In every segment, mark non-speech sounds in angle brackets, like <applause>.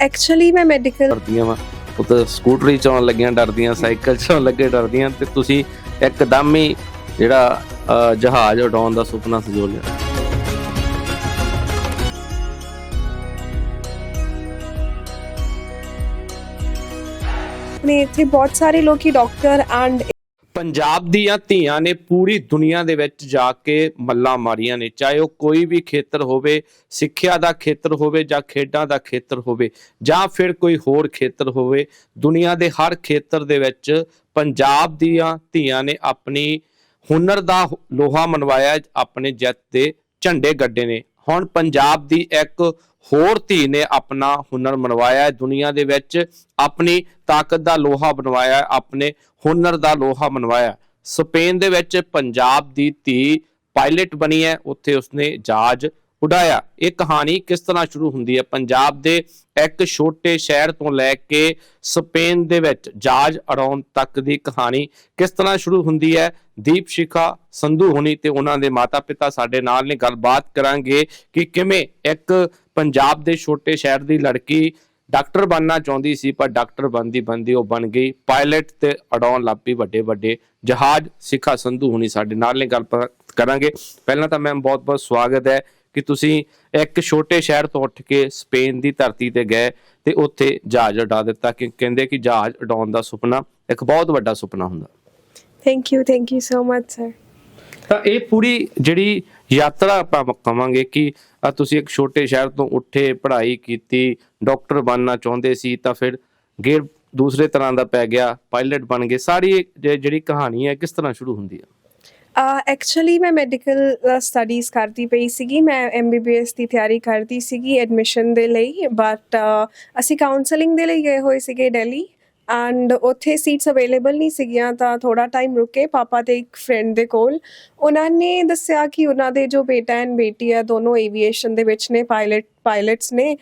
Actually ਮੈਂ medical ਡਰਦੀਆਂ ਵਾ। ਉਹ ਤਾਂ ਸਕੂਟਰੀ ਚਲਾਉਣ ਲੱਗੀਆਂ ਡਰਦੀਆਂ ਸਾਈਕਲ ਚਲਾਉਣ ਲੱਗੇ ਡਰਦੀਆਂ। ਤੇ ਤੁਸੀਂ ਇੱਕਦਮ ਹੀ ਜਿਹੜਾ ਅਹ, ਜਹਾਜ਼ ਉਡਾਉਣ ਦਾ ਸੁਪਨਾ ਸਜੋ ਲਿਆ। ਨੇ ਇੱਥੇ ਬਹੁਤ ਸਾਰੇ ਲੋਕੀ ਡਾਕਟਰ ਐਂਡ ਪੰਜਾਬ ਦੀਆਂ ਧੀਆਂ ਨੇ ਪੂਰੀ ਦੁਨੀਆ ਦੇ ਵਿੱਚ ਜਾ ਕੇ ਮੱਲਾਂ ਮਾਰੀਆਂ ਨੇ, ਚਾਹੇ ਉਹ ਕੋਈ ਵੀ ਖੇਤਰ ਹੋਵੇ, ਸਿੱਖਿਆ ਦਾ ਖੇਤਰ ਹੋਵੇ ਜਾਂ ਖੇਡਾਂ ਦਾ ਖੇਤਰ ਹੋਵੇ ਜਾਂ ਫਿਰ ਕੋਈ ਹੋਰ ਖੇਤਰ ਹੋਵੇ, ਦੁਨੀਆ ਦੇ ਹਰ ਖੇਤਰ ਦੇ ਵਿੱਚ ਪੰਜਾਬ ਦੀਆਂ ਧੀਆਂ ਨੇ ਆਪਣੀ ਹੁਨਰ ਦਾ ਲੋਹਾ ਮਨਵਾਇਆ, ਆਪਣੇ ਜਿੱਤ ਦੇ ਝੰਡੇ ਗੱਡੇ ਨੇ। ਹੁਣ ਪੰਜਾਬ ਦੀ ਇੱਕ ਹੋਰ ਧੀ ਨੇ ਆਪਣਾ ਹੁਨਰ ਮਨਵਾਇਆ ਹੈ ਦੁਨੀਆ ਦੇ ਵਿੱਚ ਆਪਣੀ ਤਾਕਤ ਦਾ ਲੋਹਾ ਬਣਵਾਇਆ, ਆਪਣੇ ਹੁਨਰ ਦਾ ਲੋਹਾ ਮਨਵਾਇਆ। ਸਪੇਨ ਦੇ ਵਿੱਚ ਪੰਜਾਬ ਦੀ ਧੀ ਪਾਇਲਟ ਬਣੀ ਹੈ, ਉੱਥੇ ਉਸਨੇ ਜਹਾਜ਼ ਉਡਾਇਆ। ਇਹ ਕਹਾਣੀ ਕਿਸ ਤਰ੍ਹਾਂ ਸ਼ੁਰੂ ਹੁੰਦੀ ਹੈ? ਪੰਜਾਬ ਦੇ ਇੱਕ ਛੋਟੇ ਸ਼ਹਿਰ ਤੋਂ ਲੈ ਕੇ ਸਪੇਨ ਦੇ ਵਿੱਚ ਜਹਾਜ਼ ਅੜਾਉਣ ਤੱਕ ਦੀ ਕਹਾਣੀ ਕਿਸ ਤਰ੍ਹਾਂ ਸ਼ੁਰੂ ਹੁੰਦੀ ਹੈ? ਦੀਪ ਸ਼ਿਖਾ, ਸੰਧੂ ਹੁਣੀ ਤੇ ਉਹਨਾਂ ਦੇ ਮਾਤਾ-ਪਿਤਾ ਸਾਡੇ ਨਾਲ ਨੇ। ਗੱਲਬਾਤ ਕਰਾਂਗੇ ਕਿ ਕਿਵੇਂ ਇੱਕ ਪੰਜਾਬ ਦੇ ਛੋਟੇ ਸ਼ਹਿਰ ਦੀ ਲੜਕੀ ਡਾਕਟਰ ਬਣਨਾ ਚਾਹੁੰਦੀ ਸੀ ਪਰ ਡਾਕਟਰ ਬਣਦੀ ਬਣਦੀ ਉਹ ਬਣ ਗਈ। ਪਾਇਲਟ ਤੇ ਉਡਾਉਣ ਲੱਗ ਪਈ ਵੱਡੇ ਵੱਡੇ। ਜਹਾਜ਼ ਸਿਖਾ ਸੰਧੂ ਹੁਣੀ ਸਾਡੇ ਨਾਲ ਨੇ ਗੱਲਬਾਤ ਕਰਾਂਗੇ। ਪਹਿਲਾਂ ਤਾਂ ਮੈਮ ਬਹੁਤ-ਬਹੁਤ ਸਵਾਗਤ ਹੈ ਕਿ ਤੁਸੀਂ ਇੱਕ ਛੋਟੇ ਸ਼ਹਿਰ ਤੋਂ ਉੱਠ ਕੇ ਸਪੇਨ ਦੀ ਧਰਤੀ ਤੇ ਗਏ ਤੇ ਉੱਥੇ ਜਹਾਜ਼ ਉਡਾ ਦਿੱਤਾ। ਕਿ ਕਹਿੰਦੇ ਕਿ ਜਹਾਜ਼ ਉਡਾਉਣ ਦਾ ਸੁਪਨਾ ਇੱਕ ਬਹੁਤ ਵੱਡਾ ਸੁਪਨਾ ਹੁੰਦਾ। Thank you thank you so much sir ਤਾਂ ਇਹ ਪੂਰੀ ਜਿਹੜੀ ਯਾਤਰਾ ਆਪਾਂ ਕਵਾਂਗੇ ਕਿ ਅ, ਤੁਸੀਂ ਇੱਕ ਛੋਟੇ ਸ਼ਹਿਰ ਤੋਂ ਉੱਠੇ ਪੜ੍ਹਾਈ ਕੀਤੀ ਡਾਕਟਰ ਬਣਨਾ ਚਾਹੁੰਦੇ ਸੀ ਤਾਂ ਫਿਰ ਗੇਰ ਦੂਸਰੇ ਤਰ੍ਹਾਂ ਦਾ ਪੈ ਗਿਆ ਪਾਇਲਟ ਬਣ ਗਏ। ਸਾਰੀ ਜਿਹੜੀ ਕਹਾਣੀ ਹੈ ਕਿਸ ਤਰ੍ਹਾਂ ਸ਼ੁਰੂ ਹੁੰਦੀ ਹੈ? ਐਕਚੁਅਲੀ ਮੈਂ ਮੈਡੀਕਲ ਸਟੱਡੀਜ਼ ਕਰਦੀ ਪਈ ਸੀਗੀ। ਮੈਂ ਐਮਬੀਬੀਐਸ ਦੀ ਤਿਆਰੀ ਕਰਦੀ ਸੀਗੀ ਐਡਮਿਸ਼ਨ ਦੇ ਲਈ। ਬਟ ਅਸੀਂ ਕਾਉਂਸਲਿੰਗ ਦੇ ਲਈ ਗਏ ਹੋਏ ਸੀਗੇ ਦਿੱਲੀ ਐਂਡ ਉੱਥੇ ਸੀਟਸ ਅਵੇਲੇਬਲ ਨਹੀਂ ਸੀਗੀਆਂ, ਤਾਂ ਥੋੜਾ ਟਾਈਮ ਰੁਕੇ ਪਾਪਾ ਤੇ ਇੱਕ ਫਰੈਂਡ ਦੇ ਕੋਲ। ਉਹਨਾਂ ਨੇ ਦੱਸਿਆ ਕਿ ਉਹਨਾਂ ਦੇ ਜੋ ਬੇਟਾ ਐਂਡ ਬੇਟੀ ਹੈ ਦੋਨੋਂ ਏਵੀਏਸ਼ਨ ਦੇ ਵਿੱਚ ਨੇ ਪਾਇਲਟ ਪਾਇਲਟਸ ਨੇ।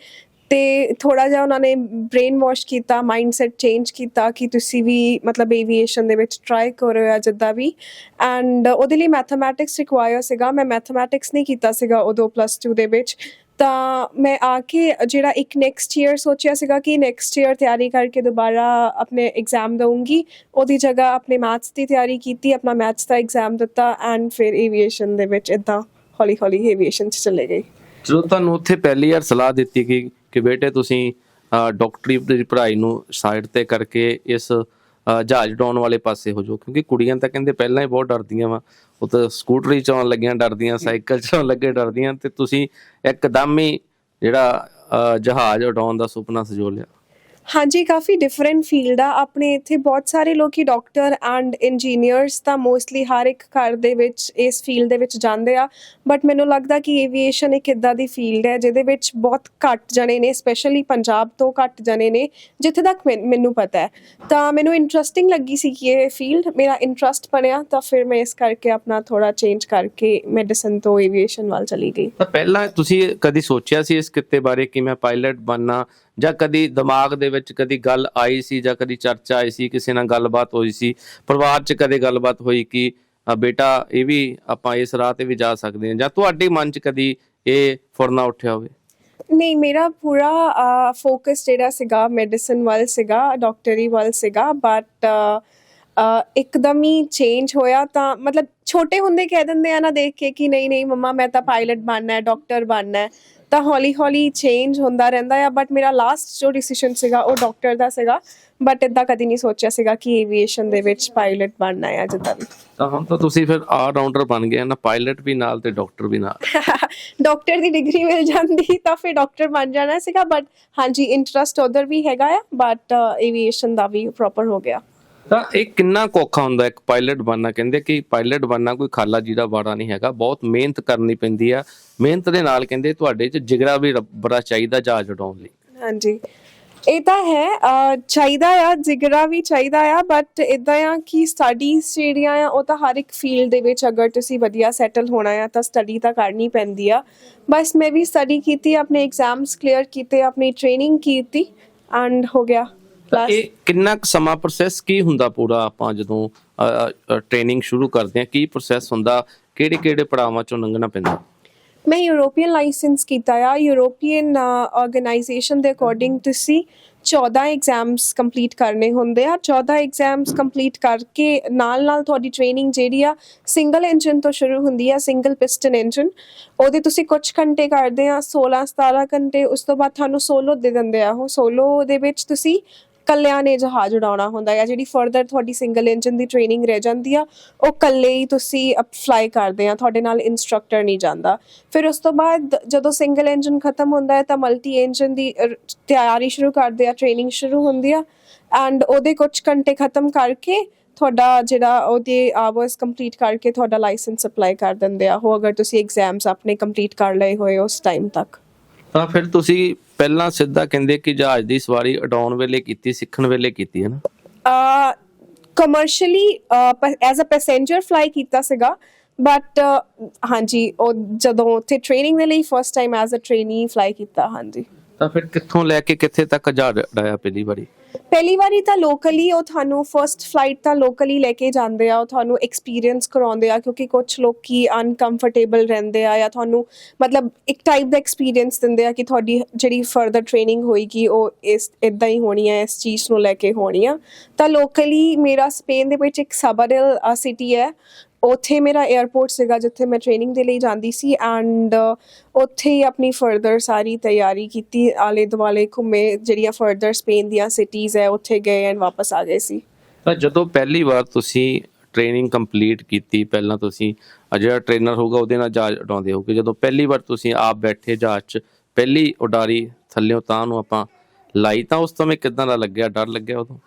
ਤੇ ਥੋੜਾ ਜਿਹਾ ਉਹਨਾਂ ਨੇ ਬ੍ਰੇਨ ਵਾਸ਼ ਕੀਤਾ ਮਾਈਂਡਸੈਟ ਚੇਂਜ ਕੀਤਾ ਕਿ ਤੁਸੀਂ ਵੀ ਮਤਲਬ ਏਵੀਏਸ਼ਨ ਦੇ ਵਿੱਚ ਟਰਾਈ ਕਰੋ ਜਾਂ ਜਿੱਦਾਂ ਵੀ। ਐਂਡ ਉਹਦੇ ਲਈ ਮੈਥਮੈਟਿਕਸ ਰਿਕੁਆਇਰ ਸੀਗਾ। ਮੈਂ ਮੈਥਮੈਟਿਕਸ ਨਹੀਂ ਕੀਤਾ ਸੀਗਾ ਉਦੋਂ ਪਲੱਸ 2 ਦੇ ਵਿੱਚ। ਤਾਂ ਮੈਂ ਆ ਕੇ ਜਿਹੜਾ ਇੱਕ ਨੈਕਸਟ ਈਅਰ ਸੋਚਿਆ ਸੀਗਾ ਕਿ ਨੈਕਸਟ ਈਅਰ ਤਿਆਰੀ ਕਰਕੇ ਦੁਬਾਰਾ ਆਪਣੇ ਐਗਜ਼ਾਮ ਦਊਂਗੀ। ਉਹਦੀ ਜਗ੍ਹਾ ਆਪਣੇ ਮੈਥਸ ਦੀ ਤਿਆਰੀ ਕੀਤੀ ਆਪਣਾ ਮੈਥਸ ਦਾ ਐਗਜ਼ਾਮ ਦਿੱਤਾ ਐਂਡ ਫਿਰ ਏਵੀਏਸ਼ਨ ਦੇ ਵਿੱਚ ਇਦਾਂ ਹੌਲੀ ਹੌਲੀ ਏਵੀਏਸ਼ਨ 'ਚ ਚਲੇ ਗਈ। ਜਦੋਂ ਤੁਹਾਨੂੰ ਉੱਥੇ ਪਹਿਲੀ ਵਾਰ ਸਲਾਹ ਦਿੱਤੀ ਗਈ ਕਿ ਬੇਟੇ ਤੁਸੀਂ ਅ, ਡਾਕਟਰੀ ਦੀ ਪੜ੍ਹਾਈ ਨੂੰ ਸਾਈਡ ਤੇ ਕਰਕੇ ਇਸ ਜਹਾਜ਼ ਉਡਾਉਣ ਵਾਲੇ ਪਾਸੇ ਹੋ ਜਾਓ, ਕਿਉਂਕਿ ਕੁੜੀਆਂ ਤਾਂ ਕਹਿੰਦੇ ਪਹਿਲਾਂ ਹੀ ਬਹੁਤ ਡਰਦੀਆਂ ਵਾ। ਉਹ ਤਾਂ ਸਕੂਟਰੀ ਚਲਾਉਣ ਲੱਗੀਆਂ ਡਰਦੀਆਂ, ਸਾਈਕਲ ਚਲਾਉਣ ਲੱਗੇ ਡਰਦੀਆਂ, ਤੇ ਤੁਸੀਂ ਇੱਕਦਮ ਹੀ ਜਿਹੜਾ ਜਹਾਜ਼ ਉਡਾਉਣ ਦਾ ਸੁਪਨਾ ਸਜੋ ਲਿਆ। ਹਾਂਜੀ, ਕਾਫੀ ਡਿਫਰੈਂਟ ਫੀਲਡ ਆ। ਆਪਣੇ ਇੱਥੇ ਬਹੁਤ ਸਾਰੇ ਲੋਕੀ ਡਾਕਟਰ ਐਂਡ ਇੰਜੀਨੀਅਰਸ ਤਾਂ ਮੋਸਟਲੀ ਹਰ ਇੱਕ ਘਰ ਦੇ ਵਿੱਚ, ਇਸ ਫੀਲਡ ਦੇ ਵਿੱਚ ਜਾਂਦੇ ਆ। ਬਟ ਮੈਨੂੰ ਲੱਗਦਾ ਕਿ ਏਵੀਏਸ਼ਨ ਇੱਕ ਇਦਾਂ ਦੀ ਫੀਲਡ ਹੈ, ਜਿਹਦੇ ਵਿੱਚ ਬਹੁਤ ਘੱਟ ਜਣੇ ਨੇ ਸਪੈਸ਼ਲੀ ਪੰਜਾਬ ਤੋਂ ਘੱਟ ਜਣੇ ਨੇ, ਜਿੱਥੇ ਤੱਕ ਮੈਨੂੰ ਪਤਾ ਹੈ। ਤਾਂ ਮੈਨੂੰ ਇੰਟਰਸਟਿੰਗ ਲੱਗੀ ਸੀ ਕਿ ਇਹ ਫੀਲਡ ਮੇਰਾ ਇੰਟਰਸਟ ਬਣਿਆ, ਤਾਂ ਫਿਰ ਮੈਂ ਇਸ ਕਰਕੇ ਆਪਣਾ ਥੋੜਾ ਚੇਂਜ ਕਰਕੇ ਮੈਡੀਸਨ ਤੋਂ ਏਵੀਏਸ਼ਨ ਵੱਲ ਚਲੀ ਗਈ। ਤਾਂ ਪਹਿਲਾਂ ਤੁਸੀਂ ਕਦੀ ਸੋਚਿਆ ਸੀ ਇਸ ਕਿੱਤੇ ਬਾਰੇ ਕਿ ਮੈਂ ਪਾਇਲਟ ਬਣਨਾ ਜਾਂ ਕਦੀ ਦਿਮਾਗ ਦੇ ਵਿੱਚ ਕਦੀ ਗੱਲ ਆਈ ਸੀ ਜਾਂ ਕਦੀ ਚਰਚਾ ਆਈ ਸੀ, ਕਿਸੇ ਨਾਲ ਗੱਲਬਾਤ ਹੋਈ ਸੀ, ਪਰਿਵਾਰ 'ਚ ਕਦੇ ਗੱਲਬਾਤ ਹੋਈ ਕਿ ਬੇਟਾ ਇਹ ਵੀ ਆਪਾਂ ਇਸ ਰਾਹ ਤੇ ਵੀ ਜਾ ਸਕਦੇ ਹਾਂ, ਜਾਂ ਤੁਹਾਡੇ ਮਨ 'ਚ ਕਦੀ ਇਹ ਫੁਰਨਾ ਉੱਠਿਆ ਹੋਵੇ? ਨਹੀਂ, ਮੇਰਾ ਪੂਰਾ ਫੋਕਸ ਜਿਹੜਾ ਸੀਗਾ ਮੈਡੀਸਨ ਵੱਲ ਸੀਗਾ ਡਾਕਟਰੀ ਵੱਲ ਸੀਗਾ ਬਟ ਇੱਕਦਮ ਹੀ ਚੇਂਜ ਹੋਇਆ ਤਾਂ ਮਤਲਬ ਛੋਟੇ ਹੁੰਦੇ ਕਹਿ ਦਿੰਦੇ ਆ ਨਾ ਦੇਖ ਕੇ ਕਿ ਨਹੀਂ ਨਹੀਂ ਮਮਾ ਮੈਂ ਤਾਂ ਪਾਇਲਟ ਬਣਨਾ ਹੈ ਡਾਕਟਰ ਬਣਨਾ ਹੈ। ਤਾਂ ਹੌਲੀ ਹੌਲੀ ਚੇਂਜ ਹੁੰਦਾ ਰਹਿੰਦਾ ਆ ਬਟ ਮੇਰਾ ਲਾਸਟ ਜੋ ਡਿਸੀਜਨ ਸੀਗਾ ਉਹ ਡਾਕਟਰ ਦਾ ਸੀਗਾ ਬਟ ਇਦਾਂ ਕਦੀ ਨਹੀਂ ਸੋਚਿਆ ਸੀਗਾ ਕਿ ਏਵੀਏਸ਼ਨ ਦੇ ਵਿੱਚ ਪਾਇਲਟ ਬਣਨਾ ਹੈ ਜਿੱਦਾਂ ਵੀ। ਤਾਂ ਹੁਣ ਤਾਂ ਤੁਸੀਂ ਫਿਰ ਆਲ ਰਾਊਂਡਰ ਬਣ ਗਏ ਨਾ ਪਾਇਲਟ ਵੀ ਨਾਲ ਤੇ ਡਾਕਟਰ ਵੀ ਨਾਲ। <laughs> ਡਾਕਟਰ ਦੀ ਡਿਗਰੀ ਮਿਲ ਜਾਂਦੀ ਤਾਂ ਫਿਰ ਡਾਕਟਰ ਬਣ ਜਾਣਾ ਸੀਗਾ ਬਟ ਹਾਂਜੀ ਇੰਟਰਸਟ ਉਧਰ ਵੀ ਹੈਗਾ ਆ ਬਟ ਏਵੀਏਸ਼ਨ ਦਾ ਵੀ ਪ੍ਰੋਪਰ ਹੋ ਗਿਆ। ਤਾਂ ਇਹ ਕਿੰਨਾ ਕੁ ਹੁੰਦਾ, ਇੱਕ ਪਾਇਲਟ ਬਣਨਾ? ਕਹਿੰਦੇ ਕਿ ਪਾਇਲਟ ਬਣਨਾ ਕੋਈ ਖਾਲਾ ਜੀ ਦਾ ਵਾੜਾ ਨਹੀਂ ਹੈਗਾ, ਬਹੁਤ ਮਿਹਨਤ ਕਰਨੀ ਪੈਂਦੀ ਆ। ਮਿਹਨਤ ਦੇ ਨਾਲ ਕਹਿੰਦੇ ਤੁਹਾਡੇ 'ਚ ਜਿਗਰਾ ਵੀ ਬੜਾ ਚਾਹੀਦਾ ਜਹਾਜ਼ ਉਡਾਉਣ ਲਈ। ਹਾਂਜੀ। ਇਹ ਤਾਂ ਹੈ ਚਾਹੀਦਾ ਆ, ਜਿਗਰਾ ਵੀ ਚਾਹੀਦਾ ਆ ਬਟ ਇਦਾਂ ਆ ਕਿ ਸਟੱਡੀਜ਼ ਜਿਹੜੀਆਂ ਆ, ਉਹ ਤਾਂ ਹਰ ਇੱਕ ਫੀਲਡ ਦੇ ਵਿੱਚ ਅਗਰ ਤੁਸੀਂ ਵਧੀਆ ਸੈਟਲ ਹੋਣਾ ਆ, ਤਾਂ ਸਟੱਡੀ ਤਾਂ ਕਰਨੀ ਪੈਂਦੀ ਆ। ਬਸ ਮੈਂ ਵੀ ਸਟੱਡੀ ਕੀਤੀ, ਆਪਣੇ ਐਗਜ਼ਾਮਸ ਕਲੀਅਰ ਕੀਤੇ, ਆਪਣੀ ਟ੍ਰੇਨਿੰਗ ਕੀਤੀ ਐਂਡ ਹੋ ਗਿਆ। ਤਾਂ ਇਹ ਕਿੰਨਾ ਕੁ ਸਮਾਂ ਪ੍ਰੋਸੈਸ ਕੀ ਹੁੰਦਾ ਪੂਰਾ? ਆਪਾਂ ਜਦੋਂ ਟ੍ਰੇਨਿੰਗ ਸ਼ੁਰੂ ਕਰਦੇ ਹਾਂ ਕੀ ਪ੍ਰੋਸੈਸ ਹੁੰਦਾ? ਕਿਹੜੇ ਕਿਹੜੇ ਪੜਾਵਾਂ ਚੋਂ ਲੰਘਣਾ ਪੈਂਦਾ? ਮੈਂ ਯੂਰੋਪੀਅਨ ਲਾਇਸੈਂਸ ਕੀਤਾ ਆ। ਯੂਰੋਪੀਅਨ ਆਰਗੇਨਾਈਜੇਸ਼ਨ ਦੇ ਅਕੋਰਡਿੰਗ ਤੁਸੀਂ 14 ਐਗਜ਼ਾਮਸ ਕੰਪਲੀਟ ਕਰਨੇ ਹੁੰਦੇ ਆ। 14 ਐਗਜ਼ਾਮਸ ਕੰਪਲੀਟ ਕਰਕੇ ਨਾਲ ਨਾਲ ਤੁਹਾਡੀ ਟ੍ਰੇਨਿੰਗ ਜਿਹੜੀ ਆ ਸਿੰਗਲ ਇੰਜਨ ਤੋਂ ਸ਼ੁਰੂ ਹੁੰਦੀ ਆ ਸਿੰਗਲ ਪਿਸਟਨ ਇੰਜਨ ਉਹਦੇ ਤੁਸੀਂ ਕੁਝ ਘੰਟੇ ਕਰਦੇ ਆ 16 17 ਘੰਟੇ ਉਸ ਤੋਂ ਬਾਅਦ ਤੁਹਾਨੂੰ ਸੋਲੋ ਦੇ ਦਿੰਦੇ ਆ ਉਹ। ਸੋਲੋ ਦੇ ਵਿੱਚ ਤੁਸੀਂ ਕੱਲਿਆਂ ਨੇ ਜਹਾਜ਼ ਉਡਾਉਣਾ ਹੁੰਦਾ ਹੈ ਜਿਹੜੀ ਫਰਦਰ ਤੁਹਾਡੀ ਸਿੰਗਲ ਇੰਜਨ ਦੀ ਟ੍ਰੇਨਿੰਗ ਰਹਿ ਜਾਂਦੀ ਆ, ਉਹ ਕੱਲੇ ਹੀ ਤੁਸੀਂ ਫਲਾਈ ਕਰਦੇ ਆ, ਤੁਹਾਡੇ ਨਾਲ ਇਨਸਟ੍ਰਕਟਰ ਨਹੀਂ ਜਾਂਦਾ। ਫਿਰ ਉਸ ਤੋਂ ਬਾਅਦ ਜਦੋਂ ਸਿੰਗਲ ਇੰਜਨ ਖਤਮ ਹੁੰਦਾ ਹੈ ਤਾਂ ਮਲਟੀ ਇੰਜਨ ਦੀ ਤਿਆਰੀ ਸ਼ੁਰੂ ਕਰਦੇ ਆ ਟ੍ਰੇਨਿੰਗ ਸ਼ੁਰੂ ਹੁੰਦੀ ਆ ਐਂਡ ਉਹਦੇ ਕੁਝ ਘੰਟੇ ਖਤਮ ਕਰਕੇ ਤੁਹਾਡਾ ਜਿਹੜਾ ਉਹਦੇ ਆਵਰਸ ਕੰਪਲੀਟ ਕਰਕੇ ਤੁਹਾਡਾ ਲਾਇਸੈਂਸ ਅਪਲਾਈ ਕਰ ਦਿੰਦੇ ਆ। ਉਹ ਅਗਰ ਤੁਸੀਂ ਐਗਜ਼ਾਮਸ ਆਪਣੇ ਕੰਪਲੀਟ ਕਰ ਲਏ ਹੋਏ ਉਸ ਟਾਈਮ ਤੱਕ। ਤਾਂ ਫਿਰ ਤੁਸੀਂ ਪਹਿਲਾਂ ਸਿੱਧਾ ਕਹਿੰਦੇ ਕਿ ਜਹਾਜ਼ ਦੀ ਸਵਾਰੀ ਉਡਾਉਣ ਵੇਲੇ ਕੀਤੀ, ਸਿੱਖਣ ਵੇਲੇ ਕੀਤੀ, ਹੈ ਨਾ? Commercially as a passenger fly ਕੀਤਾ ਸੀਗਾ ਬਟ ਹਾਂਜੀ, ਉਹ ਜਦੋਂ ਉੱਥੇ ਟ੍ਰੇਨਿੰਗ ਦੇ ਲਈ first time as a trainee fly ਕੀਤਾ, ਹਾਂਜੀ। ਤਾਂ ਫਿਰ ਕਿੱਥੋਂ ਲੈ ਕੇ ਕਿੱਥੇ ਤੱਕ ਜਹਾਜ਼ ਉਡਾਇਆ ਪਹਿਲੀ ਵਾਰੀ? ਪਹਿਲੀ ਵਾਰੀ ਤਾਂ ਲੋਕਲੀ ਉਹ ਤੁਹਾਨੂੰ ਫਰਸਟ ਫਲਾਈਟ ਤਾਂ ਲੋਕਲੀ ਲੈ ਕੇ ਜਾਂਦੇ ਆ, ਉਹ ਤੁਹਾਨੂੰ ਐਕਸਪੀਰੀਅੰਸ ਕਰਾਉਂਦੇ ਆ, ਕਿਉਂਕਿ ਕੁਝ ਲੋਕੀ ਅਨਕੰਫਰਟੇਬਲ ਰਹਿੰਦੇ ਆ ਜਾਂ ਤੁਹਾਨੂੰ ਮਤਲਬ ਇੱਕ ਟਾਈਪ ਦਾ ਐਕਸਪੀਰੀਅੰਸ ਦਿੰਦੇ ਆ ਕਿ ਤੁਹਾਡੀ ਜਿਹੜੀ ਫਰਦਰ ਟ੍ਰੇਨਿੰਗ ਹੋਏਗੀ, ਉਹ ਇਸ ਇਦਾਂ ਹੀ ਹੋਣੀ ਹੈ ਇਸ ਚੀਜ਼ ਨੂੰ ਲੈ ਕੇ ਹੋਣੀ ਆ। ਤਾਂ ਲੋਕਲੀ ਮੇਰਾ ਸਪੇਨ ਦੇ ਵਿੱਚ ਇੱਕ ਸਬਰਲ ਸਿਟੀ ਹੈ ਉੱਥੇ ਮੇਰਾ 에ਅਰਪੋਰਟ ਸੀਗਾ, ਜਿੱਥੇ ਮੈਂ ਟ੍ਰੇਨਿੰਗ ਦੇ ਲਈ ਜਾਂਦੀ ਸੀ ਐਂਡ ਉੱਥੇ ਹੀ ਆਪਣੀ ਫਰਦਰ ਸਾਰੀ ਤਿਆਰੀ ਕੀਤੀ ਆਲੇ ਦੁਆਲੇ ਘੁੰਮੇ, ਜਿਹੜੀਆਂ ਫਰਦਰ ਸਪੇਨ ਦੀਆਂ ਸਿਟੀਜ਼ ਹੈ, ਉੱਥੇ ਗਏ ਐਂਡ ਵਾਪਸ ਆ ਗਏ ਸੀ। ਤਾਂ ਜਦੋਂ ਪਹਿਲੀ ਵਾਰ ਤੁਸੀਂ ਟ੍ਰੇਨਿੰਗ ਕੰਪਲੀਟ ਕੀਤੀ, ਪਹਿਲਾਂ ਤੁਸੀਂ ਜਿਹੜਾ ਟ੍ਰੇਨਰ ਹੋਊਗਾ, ਉਹਦੇ ਨਾਲ ਜਹਾਜ਼ ਉਡਾਉਂਦੇ ਹੋਗੇ ਜਦੋਂ ਪਹਿਲੀ ਵਾਰ ਤੁਸੀਂ ਆਪ ਬੈਠੇ ਜਹਾਜ਼ 'ਚ, ਪਹਿਲੀ ਉਡਾਰੀ ਥੱਲਿਓਂ ਤਾਂ ਨੂੰ ਆਪਾਂ ਲਾਈ, ਤਾਂ ਉਸ ਸਮੇਂ ਕਿਦਾਂ ਦਾ ਲੱਗਿਆ? ਡਰ ਲੱਗਿਆ ਉਦੋਂ?